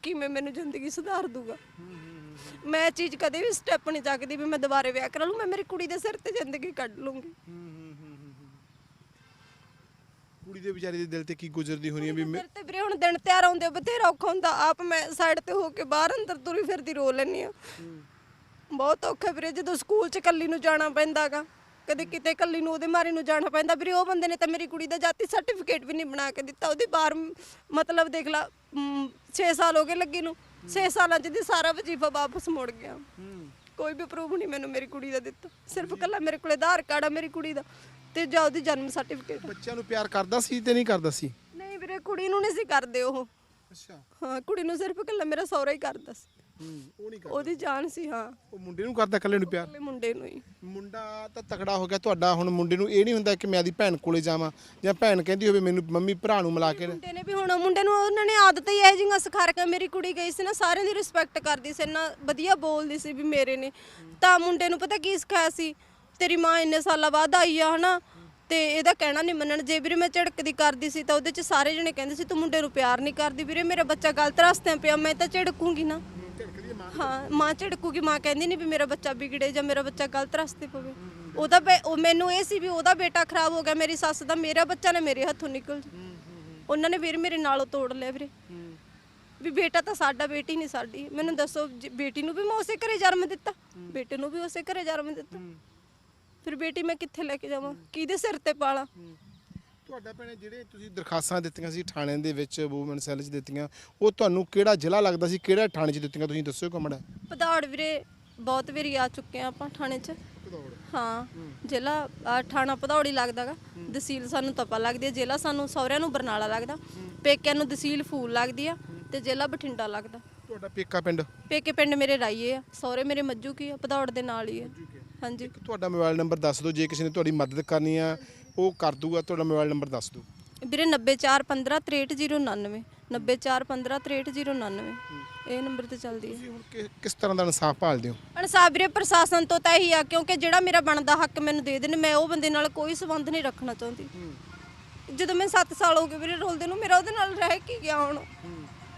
ਕਿਵੇਂ ਮੈਨੂੰ ਜ਼ਿੰਦਗੀ ਸੁਧਾਰ ਦੂਗਾ? ਮੈਂ ਚੀਜ਼ ਕਦੇ ਵੀ ਸਟੈਪ ਨਹੀਂ ਚੱਕਦੀ ਵੀ ਮੈਂ ਦੁਬਾਰੇ ਵਿਆਹ ਕਰਾ ਲੂੰ ਮੈਂ ਮੇਰੀ ਕੁੜੀ ਦੇ ਸਿਰ ਤੇ ਜ਼ਿੰਦਗੀ ਕੱਢ ਲੂੰਗੀ ਕੁੜੀ ਦੇ ਵਿਚਾਰੇ ਦੇ ਦਿਲ ਤੇ ਕੀ ਗੁਜ਼ਰਦੀ ਹੋਣੀ ਹੈ ਵੀ ਮੈਂ- ਤੇ ਵੀਰੇ ਹੁਣ ਦਿਨ ਤਿਆਰ ਆਉਂਦੇ ਬਥੇਰਾ ਔਖਾ ਹੁੰਦਾ। ਆਪ ਮੈਂ ਸਾਈਡ ਤੇ ਹੋ ਕੇ ਬਾਹਰ ਅੰਦਰ ਤੁਰੀ ਫਿਰਦੀ ਰੋ ਲੈਂਦੀ ਆ ਬਹੁਤ ਔਖਾ ਵੀਰੇ ਜਦੋਂ ਸਕੂਲ ਚ ਕੱਲੀ ਨੂੰ ਜਾਣਾ ਪੈਂਦਾਗਾ ਕਦੇ ਕਿਤੇ ਕੱਲੀ ਨੂੰ ਉਹਦੇ ਮਾਰੇ ਨੂੰ ਜਾਣਾ ਪੈਂਦਾ। ਵੀਰੇ ਉਹ ਬੰਦੇ ਨੇ ਤਾਂ ਮੇਰੀ ਕੁੜੀ ਦਾ ਜਾਤੀ ਸਰਟੀਫਿਕੇਟ ਵੀ ਨਹੀਂ ਬਣਾ ਕੇ ਦਿੱਤਾ ਉਹਦੀ ਬਾਹਰ ਮ- ਮਤਲਬ ਦੇਖ ਲਾ 6 ਸਾਲ ਹੋ ਗਏ ਲੱਗੀ ਨੂੰ। 6 ਸਾਲਾਂ ਚ ਦੀ ਸਾਰਾ ਵਜੀਫਾ ਵਾਪਸ ਮੁੜ ਗਿਆ। ਕੋਈ ਵੀ ਪ੍ਰੂਫ ਨਹੀਂ ਮੈਨੂੰ ਮੇਰੀ ਕੁੜੀ ਦਾ ਦਿੱਤਾ। ਸਿਰਫ ਕੱਲਾ ਮੇਰੇ ਕੋਲੇ ਆਧਾਰ ਕਾਰਡ ਆ ਮੇਰੀ ਕੁੜੀ ਦਾ ਤੇ ਜਾਂ ਉਹਦੀ ਜਨਮ ਸਰਟੀਫਿਕੇਟ ਬੱਚਿਆਂ ਨੂੰ ਪਿਆਰ ਕਰਦਾ ਸੀ ਤੇ ਨਹੀਂ ਕਰਦਾ ਸੀ? ਨਹੀਂ ਵੀਰੇ ਕੁੜੀ ਨੂੰ ਨਹੀਂ ਸੀ ਕਰਦੇ ਉਹ। ਅੱਛਾ। ਹਾਂ ਕੁੜੀ ਨੂੰ ਸਿਰਫ ਇਕੱਲਾ ਮੇਰਾ ਸਹੁਰਾ ਹੀ ਕਰਦਾ ਸੀ। ਉਹ ਨਹੀਂ ਉਹਦੀ ਜਾਨ ਸੀ ਹਾਂ। ਉਹ ਮੁੰਡੇ ਨੂੰ ਕਰਦਾ ਇਕੱਲੇ ਨੂੰ ਪਿਆਰ? ਇਕੱਲੇ ਮੁੰਡੇ ਨੂੰ ਹੀ। ਮੁੰਡਾ ਤਾਂ ਤਕੜਾ ਹੋ ਗਿਆ। ਤੁਹਾਡਾ ਹੁਣ ਮੁੰਡੇ ਨੂੰ ਇਹ ਨਹੀਂ ਹੁੰਦਾ ਕਿ ਮੈਂ ਆਦੀ ਭੈਣ ਕੋਲੇ ਜਾਵਾਂ ਜਾਂ ਭੈਣ ਕਹਿੰਦੀ ਹੋਵੇ ਮੈਨੂੰ ਮੰਮੀ ਭਰਾ ਨੂੰ ਮਿਲਾ ਕੇ ਮੁੰਡੇ ਨੇ ਵੀ ਹੁਣ ਮੁੰਡੇ ਨੂੰ ਉਹਨਾਂ ਨੇ ਆਦਤ ਹੀ ਇਹ ਜਿਹੀਆਂ ਸਿਖਾ ਰੱਖਿਆ। ਮੇਰੀ ਕੁੜੀ ਗਈ ਸੀ ਨਾ ਸਾਰਿਆਂ ਦੀ ਰਿਸਪੈਕਟ ਕਰਦੀ ਸੀ ਨਾ ਵਧੀਆ ਬੋਲਦੀ ਸੀ ਵੀ ਮੇਰੇ ਨੇ। ਤਾਂ ਮੁੰਡੇ ਨੂੰ ਪਤਾ ਕੀ ਸਿਖਾਇਆ ਸੀ? ਤੇਰੀ ਮਾਂ ਇੰਨੇ ਸਾਲਾਂ ਬਾਅਦ ਆਈ ਆ ਹਨਾ? ਤੇ ਇਹਦਾ ਕਹਿਣਾ ਨਹੀਂ ਮੰਨਣ। ਜੇ ਵੀਰੇ ਮੈਂ ਝਿੜਕਦੀ ਕਰਦੀ ਸੀ ਤਾਂ ਉਹਦੇ ਚ ਸਾਰੇ ਜਣੇ ਕਹਿੰਦੇ ਸੀ ਤੂੰ ਮੁੰਡੇ ਨੂੰ ਪਿਆਰ ਨਹੀਂ ਕਰਦੀ ਵੀਰੇ ਮੇਰਾ ਬੱਚਾ ਗਲਤ ਰਸਤਿਆਂ ਪਿਆ ਮੈਂ ਤਾਂ ਝਿੜਕੂੰਗੀ ਨਾ। ਹਾਂ ਮਾਂ ਝਿੜਕੂਗੀ ਮਾਂ ਕਹਿੰਦੀ ਨਹੀਂ ਵੀ ਮੇਰਾ ਬੱਚਾ ਵਿਗੜੇ ਜਾਂ ਮੇਰਾ ਬੱਚਾ ਗਲਤ ਰਸਤੇ ਪਵੇ। ਉਹਦਾ ਬੇ- ਉਹ ਮੈਨੂੰ ਇਹ ਸੀ ਵੀ ਉਹਦਾ ਬੇਟਾ ਖਰਾਬ ਹੋ ਗਿਆ ਮੇਰੀ ਸੱਸ ਦਾ ਮੇਰਾ ਬੱਚਾ ਨਾ ਮੇਰੇ ਹੱਥੋਂ ਨਿਕਲ ਜੇ ਉਹਨਾਂ ਨੇ ਵੀਰ ਮੇਰੇ ਨਾਲੋਂ ਤੋੜ ਲਿਆ ਵੀਰੇ। ਵੀ ਬੇਟਾ ਤਾਂ ਸਾਡਾ ਬੇਟੀ ਨਹੀਂ ਸਾਡੀ। ਮੈਨੂੰ ਦੱਸੋ ਜੀ, ਬੇਟੀ ਨੂੰ ਵੀ ਮੈਂ ਉਸੇ ਘਰੇ ਜਨਮ ਦਿੱਤਾ? ਬੇਟੇ ਨੂੰ ਵੀ ਉਸੇ ਘਰੇ ਜਨਮ ਦਿੱਤਾ? ਫਿਰ ਬੇਟੀ ਮੈਂ ਕਿੱਥੇ ਲੈ ਕੇ ਜਾਵਾਂ? ਕਿਹਦੇ ਸਿਰ ਤੇ ਪਾਲਾਂ? ਤੁਹਾਡਾ ਭੈਣੇ ਜਿਹੜੇ ਤੁਸੀਂ ਦਰਖਾਸਤਾਂ ਦਿੱਤੀਆਂ ਸੀ ਥਾਣੇ ਦੇ ਵਿੱਚ ਵੂਮਨ ਸੈੱਲ 'ਚ ਦਿੱਤੀਆਂ ਉਹ ਤੁਹਾਨੂੰ ਕਿਹੜਾ ਜ਼ਿਲ੍ਹਾ ਲੱਗਦਾ ਸੀ ਕਿਹੜਾ ਥਾਣੇ 'ਚ ਦਿੱਤੀਆਂ ਤੁਸੀਂ ਦੱਸਿਓ ਕਮੜਾ ਪਧੌੜ ਵੀਰੇ ਬਹੁਤ ਵਾਰੀ ਆ ਚੁੱਕੇ ਆ ਆਪਾਂ ਥਾਣੇ 'ਚ। ਹਾਂ ਜ਼ਿਲ੍ਹਾ ਥਾਣਾ ਭਦੌੜੀ ਲੱਗਦਾਗਾ ਤਹਿਸੀਲ ਸਾਨੂੰ ਤਪਾ ਲੱਗਦੀ ਹੈ ਜ਼ਿਲ੍ਹਾ ਸਾਨੂੰ ਸਹੁਰਿਆਂ ਨੂੰ ਬਰਨਾਲਾ ਲੱਗਦਾ। ਪੇਕਿਆਂ ਨੂੰ ਤਹਿਸੀਲ ਫੂਲ ਲੱਗਦੀ ਆ ਤੇ ਜ਼ਿਲ੍ਹਾ ਬਠਿੰਡਾ ਲੱਗਦਾ। ਤੁਹਾਡਾ ਪੇਕਾ ਪਿੰਡ? ਪੇਕੇ ਪਿੰਡ ਮੇਰੇ ਰਾਈਏ ਆ ਸਹੁਰੇ ਮੇਰੇ ਮੱਜੂ ਕੀ ਆ ਭਦੌੜ ਦੇ ਨਾਲ ਹੀ ਆ। ਹਾਂਜੀ। ਤੁਹਾਡਾ ਮੋਬਾਈਲ ਨੰਬਰ ਦੱਸ ਦਿਓ ਜੇ ਕਿਸੇ ਨੇ ਤੁਹਾਡੀ ਮਦਦ ਕਰਨੀ ਆ ਉਹ ਕਰ ਦੂਗਾ ਤੁਹਾਡਾ ਮੋਬਾਈਲ ਨੰਬਰ ਦੱਸ ਦਿਓ। ਵੀਰੇ 941536399 941536399 ਇਹ ਨੰਬਰ ਤੇ ਚੱਲਦੀ ਹੈ। ਤੁਸੀਂ ਹੁਣ ਕਿ- ਕਿਸ ਤਰ੍ਹਾਂ ਦਾ ਇਨਸਾਫ ਭਾਲਦੇ ਹੋ? ਅਨਸਾਬ ਵੀਰੇ ਪ੍ਰਸ਼ਾਸਨ ਤੋਂ ਤਾਂ ਇਹੀ ਆ ਕਿਉਂਕਿ ਜਿਹੜਾ ਮੇਰਾ ਬਣਦਾ ਹੱਕ ਮੈਨੂੰ ਦੇ ਦੇਣ ਮੈਂ ਉਹ ਬੰਦੇ ਨਾਲ ਕੋਈ ਸਬੰਧ ਨਹੀਂ ਰੱਖਣਾ ਚਾਹੁੰਦੀ। ਜਦੋਂ ਮੈਂ 7 ਸਾਲ ਹੋ ਗਏ ਵੀਰੇ ਰੋਲਦੇ ਨੂੰ ਮੇਰਾ ਉਹਦੇ ਨਾਲ ਰਹਿ ਕੀ ਗਿਆ ਹੁਣ?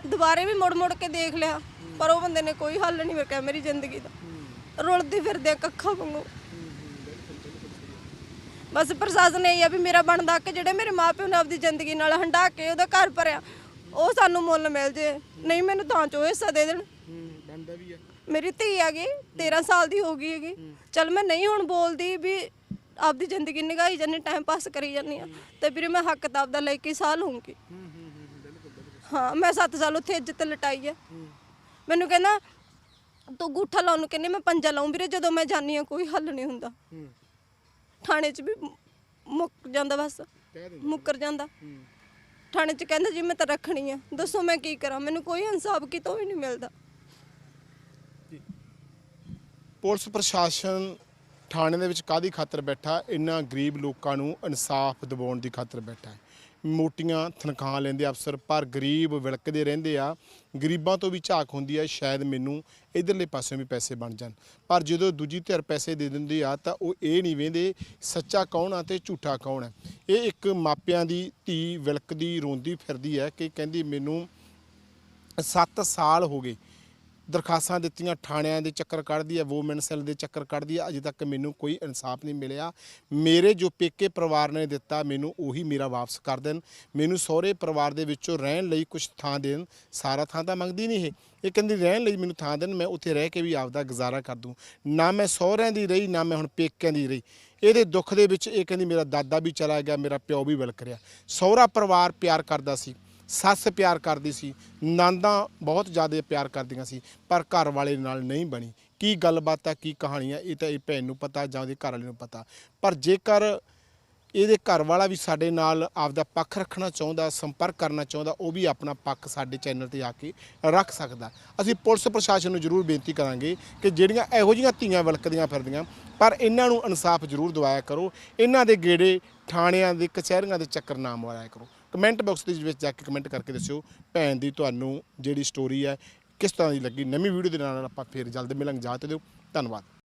ਦੁਬਾਰੇ ਵੀ ਮੁੜ ਮੁੜ ਕੇ ਦੇਖ ਲਿਆ ਪਰ ਉਹ ਬੰਦੇ ਨੇ ਕੋਈ ਹੱਲ ਨਹੀਂ ਵੇਖਿਆ ਮੇਰੀ ਜ਼ਿੰਦਗੀ ਦਾ। ਰੁਲਦੀ ਫਿਰਦੇ ਆ ਕੱਖਾਂ ਵਾਂਗੂ। ਬਸ ਪ੍ਰਸ਼ਾਸਨ ਇਹ ਆ ਵੀ ਮੇਰਾ ਬਣਦਾ ਹੱਕ ਜਿਹੜੇ ਮੇਰੇ ਮਾਪਿਓ ਨੇ ਆਪਦੀ ਜ਼ਿੰਦਗੀ ਨਾਲ ਹੰਡਾ ਕੇ ਉਹਦਾ ਘਰ ਭਰਿਆ ਉਹ ਸਾਨੂੰ ਮੁੱਲ ਮਿਲ ਜੇ। ਨਹੀਂ ਮੈਨੂੰ ਤਾਂ ਚੋ ਹਿੱਸਾ ਦੇ ਦੇਣ। ਬੰਦਾ ਵੀ ਹੈ ਮੇਰੀ ਧੀ ਹੈਗੀ 13 ਸਾਲ ਦੀ ਹੋ ਗਈ ਹੈਗੀ। ਚਲ ਮੈਂ ਨਹੀਂ ਹੁਣ ਬੋਲਦੀ ਵੀ ਆਪਦੀ ਜ਼ਿੰਦਗੀ ਨਿਗਾਈ ਜਾਂਦੀ ਟਾਈਮ ਪਾਸ ਕਰੀ ਜਾਂਦੀ ਆ। ਤੇ ਵੀਰੇ ਮੈਂ ਹੱਕ ਤਾਂ ਆਪਦਾ ਲੈ ਕੇ ਹੀ ਸਾਹ ਲਊਂਗੀ। ਹਾਂ ਮੈਂ 7 ਸਾਲ ਉੱਥੇ ਇੱਜ਼ਤ ਲਟਾਈ ਆ। ਮੈਨੂੰ ਕਹਿੰਦਾ ਤੂੰ ਗੂਠਾ ਲਾਉਣ ਨੂੰ ਕਹਿੰਦੀ ਮੈਂ ਪੰਜਾ ਲਾਉਂ ਵੀਰੇ ਜਦੋਂ ਮੈਂ ਜਾਨੀ ਆ ਕੋਈ ਹੱਲ ਨਹੀਂ ਹੁੰਦਾ। ਥਾਣੇ 'ਚ ਵੀ ਮੁੱਕ ਜਾਂਦਾ ਬਸ ਮੁੱਕਰ ਜਾਂਦਾ। ਥਾਣੇ 'ਚ ਕਹਿੰਦਾ ਜੀ ਮੈਂ ਤਾਂ ਰੱਖਣੀ ਆ। ਦੱਸੋ ਮੈਂ ਕੀ ਕਰਾਂ? ਮੈਨੂੰ ਕੋਈ ਇਨਸਾਫ ਕਿਤੋਂ ਵੀ ਨਹੀਂ ਮਿਲਦਾ। ਪੁਲਿਸ ਪ੍ਰਸ਼ਾਸਨ ਥਾਣੇ ਦੇ ਵਿੱਚ ਕਾਦੀ ਖਾਤਰ ਬੈਠਾ? ਇਹਨਾਂ ਗਰੀਬ ਲੋਕਾਂ ਨੂੰ ਇਨਸਾਫ ਦਿਵਾਉਣ ਦੀ ਖਾਤਰ ਬੈਠਾ ਹੈ। ਮੋਟੀਆਂ ਤਨਖਾਹਾਂ ਲੈਂਦੇ ਅਫਸਰ ਪਰ ਗਰੀਬ ਵਿਲਕਦੇ ਰਹਿੰਦੇ ਆ। ਗਰੀਬਾਂ ਤੋਂ ਵੀ ਝਾਕ ਹੁੰਦੀ ਆ, ਸ਼ਾਇਦ ਮੈਨੂੰ ਇਧਰਲੇ ਪਾਸਿਓਂ ਵੀ ਪੈਸੇ ਬਣ ਜਾਣ। ਪਰ ਜਦੋਂ ਦੂਜੀ ਧਿਰ ਪੈਸੇ ਦੇ ਦਿੰਦੀ ਆ, ਤਾਂ ਉਹ ਇਹ ਨਹੀਂ ਵੇਂਦੇ ਸੱਚਾ ਕੌਣ ਆ ਤੇ ਝੂਠਾ ਕੌਣ ਆ। ਇਹ ਇੱਕ ਮਾਪਿਆਂ ਦੀ ਧੀ ਵਿਲਕਦੀ, ਰੋਂਦੀ ਫਿਰਦੀ ਹੈ ਕਿ ਕਹਿੰਦੀ ਮੈਨੂੰ 7 ਸਾਲ ਹੋ ਗਏ ਦਰਖਾਸਤਾਂ ਦਿੱਤੀਆਂ, ਥਾਣਿਆਂ ਦੇ ਚੱਕਰ ਕੱਢਦੀ ਹੈ ਵੂਮਨ ਸੈੱਲ ਦੇ ਚੱਕਰ ਕੱਢਦੀ ਹੈ ਅਜੇ ਤੱਕ ਮੈਨੂੰ ਕੋਈ ਇਨਸਾਫ ਨਹੀਂ ਮਿਲਿਆ। ਮੇਰੇ ਜੋ ਪੇਕੇ ਪਰਿਵਾਰ ਨੇ ਦਿੱਤਾ, ਮੈਨੂੰ ਉਹੀ ਮੇਰਾ ਵਾਪਸ ਕਰ ਦੇਣ। ਮੈਨੂੰ ਸਹੁਰੇ ਪਰਿਵਾਰ ਦੇ ਵਿੱਚੋਂ ਰਹਿਣ ਲਈ ਕੁਝ ਥਾਂ ਦੇਣ, ਸਾਰਾ ਥਾਂ ਤਾਂ ਮੰਗਦੀ ਨਹੀਂ ਇਹ। ਇਹ ਕਹਿੰਦੀ, ਰਹਿਣ ਲਈ ਮੈਨੂੰ ਥਾਂ ਦੇਣ, ਮੈਂ ਉੱਥੇ ਰਹਿ ਕੇ ਵੀ ਆਪਦਾ ਗੁਜ਼ਾਰਾ ਕਰ ਦੂੰ। ਨਾ ਮੈਂ ਸਹੁਰਿਆਂ ਦੀ ਰਹੀ, ਨਾ ਮੈਂ ਹੁਣ ਪੇਕਿਆਂ ਦੀ ਰਹੀ। ਇਹਦੇ ਦੁੱਖ ਦੇ ਵਿੱਚ ਇਹ ਕਹਿੰਦੀ, ਮੇਰਾ ਦਾਦਾ ਵੀ ਚਲਾ ਗਿਆ, ਮੇਰਾ ਪਿਓ ਵੀ ਵਿਲਕ ਰਿਹਾ। ਸਹੁਰਾ ਪਰਿਵਾਰ ਪਿਆਰ ਕਰਦਾ ਸੀ। ਸੱਸ ਪਿਆਰ ਕਰਦੀ ਸੀ, ਨੰਦਾਂ ਬਹੁਤ ਜ਼ਿਆਦਾ ਪਿਆਰ ਕਰਦੀਆਂ ਸੀ, ਪਰ ਘਰ ਵਾਲੇ ਨਾਲ ਨਹੀਂ ਬਣੀ। ਕੀ ਗੱਲਬਾਤ ਆ, ਕੀ ਕਹਾਣੀ ਆ, ਇਹ ਤਾਂ ਇਹ ਭੈਣ ਨੂੰ ਪਤਾ ਜਾਂ ਉਹਦੇ ਘਰ ਵਾਲੇ ਨੂੰ ਪਤਾ। ਪਰ ਜੇਕਰ ਇਹਦੇ ਘਰ ਵਾਲਾ ਵੀ ਸਾਡੇ ਨਾਲ ਆਪਦਾ ਪੱਖ ਰੱਖਣਾ ਚਾਹੁੰਦਾ, ਸੰਪਰਕ ਕਰਨਾ ਚਾਹੁੰਦਾ, ਉਹ ਵੀ ਆਪਣਾ ਪੱਖ ਸਾਡੇ ਚੈਨਲ ਤੇ ਆ ਕੇ ਰੱਖ ਸਕਦਾ। ਅਸੀਂ ਪੁਲਿਸ ਪ੍ਰਸ਼ਾਸਨ ਨੂੰ ਜ਼ਰੂਰ ਬੇਨਤੀ ਕਰਾਂਗੇ ਕਿ ਜਿਹੜੀਆਂ ਇਹੋ ਜਿਹੀਆਂ ਧੀਆਂ ਵਲਕਦੀਆਂ ਫਿਰਦੀਆਂ, ਪਰ ਇਹਨਾਂ ਨੂੰ ਇਨਸਾਫ ਜ਼ਰੂਰ ਦਿਵਾਇਆ ਕਰੋ। ਇਹਨਾਂ ਦੇ ਗੇੜੇ, ਥਾਣਿਆਂ ਦੇ, ਕਚਹਿਰੀਆਂ ਦੇ ਚੱਕਰ ਨਾ ਮਵਾਇਆ ਕਰੋ। ਕਮੈਂਟ ਬਾਕਸ ਦੇ ਵਿੱਚ ਜਾ ਕੇ ਕਮੈਂਟ ਕਰਕੇ ਦੱਸਿਓ ਭੈਣ ਦੀ ਤੁਹਾਨੂੰ ਜਿਹੜੀ ਸਟੋਰੀ ਹੈ ਕਿਸ ਤਰ੍ਹਾਂ ਦੀ ਲੱਗੀ। ਨਵੀਂ ਵੀਡੀਓ ਦੇ ਨਾਲ ਆਪਾਂ ਫੇਰ ਜਲਦ ਮਿਲਾਂਗੇ। ਜਾਤ ਦਿਓ। ਧੰਨਵਾਦ।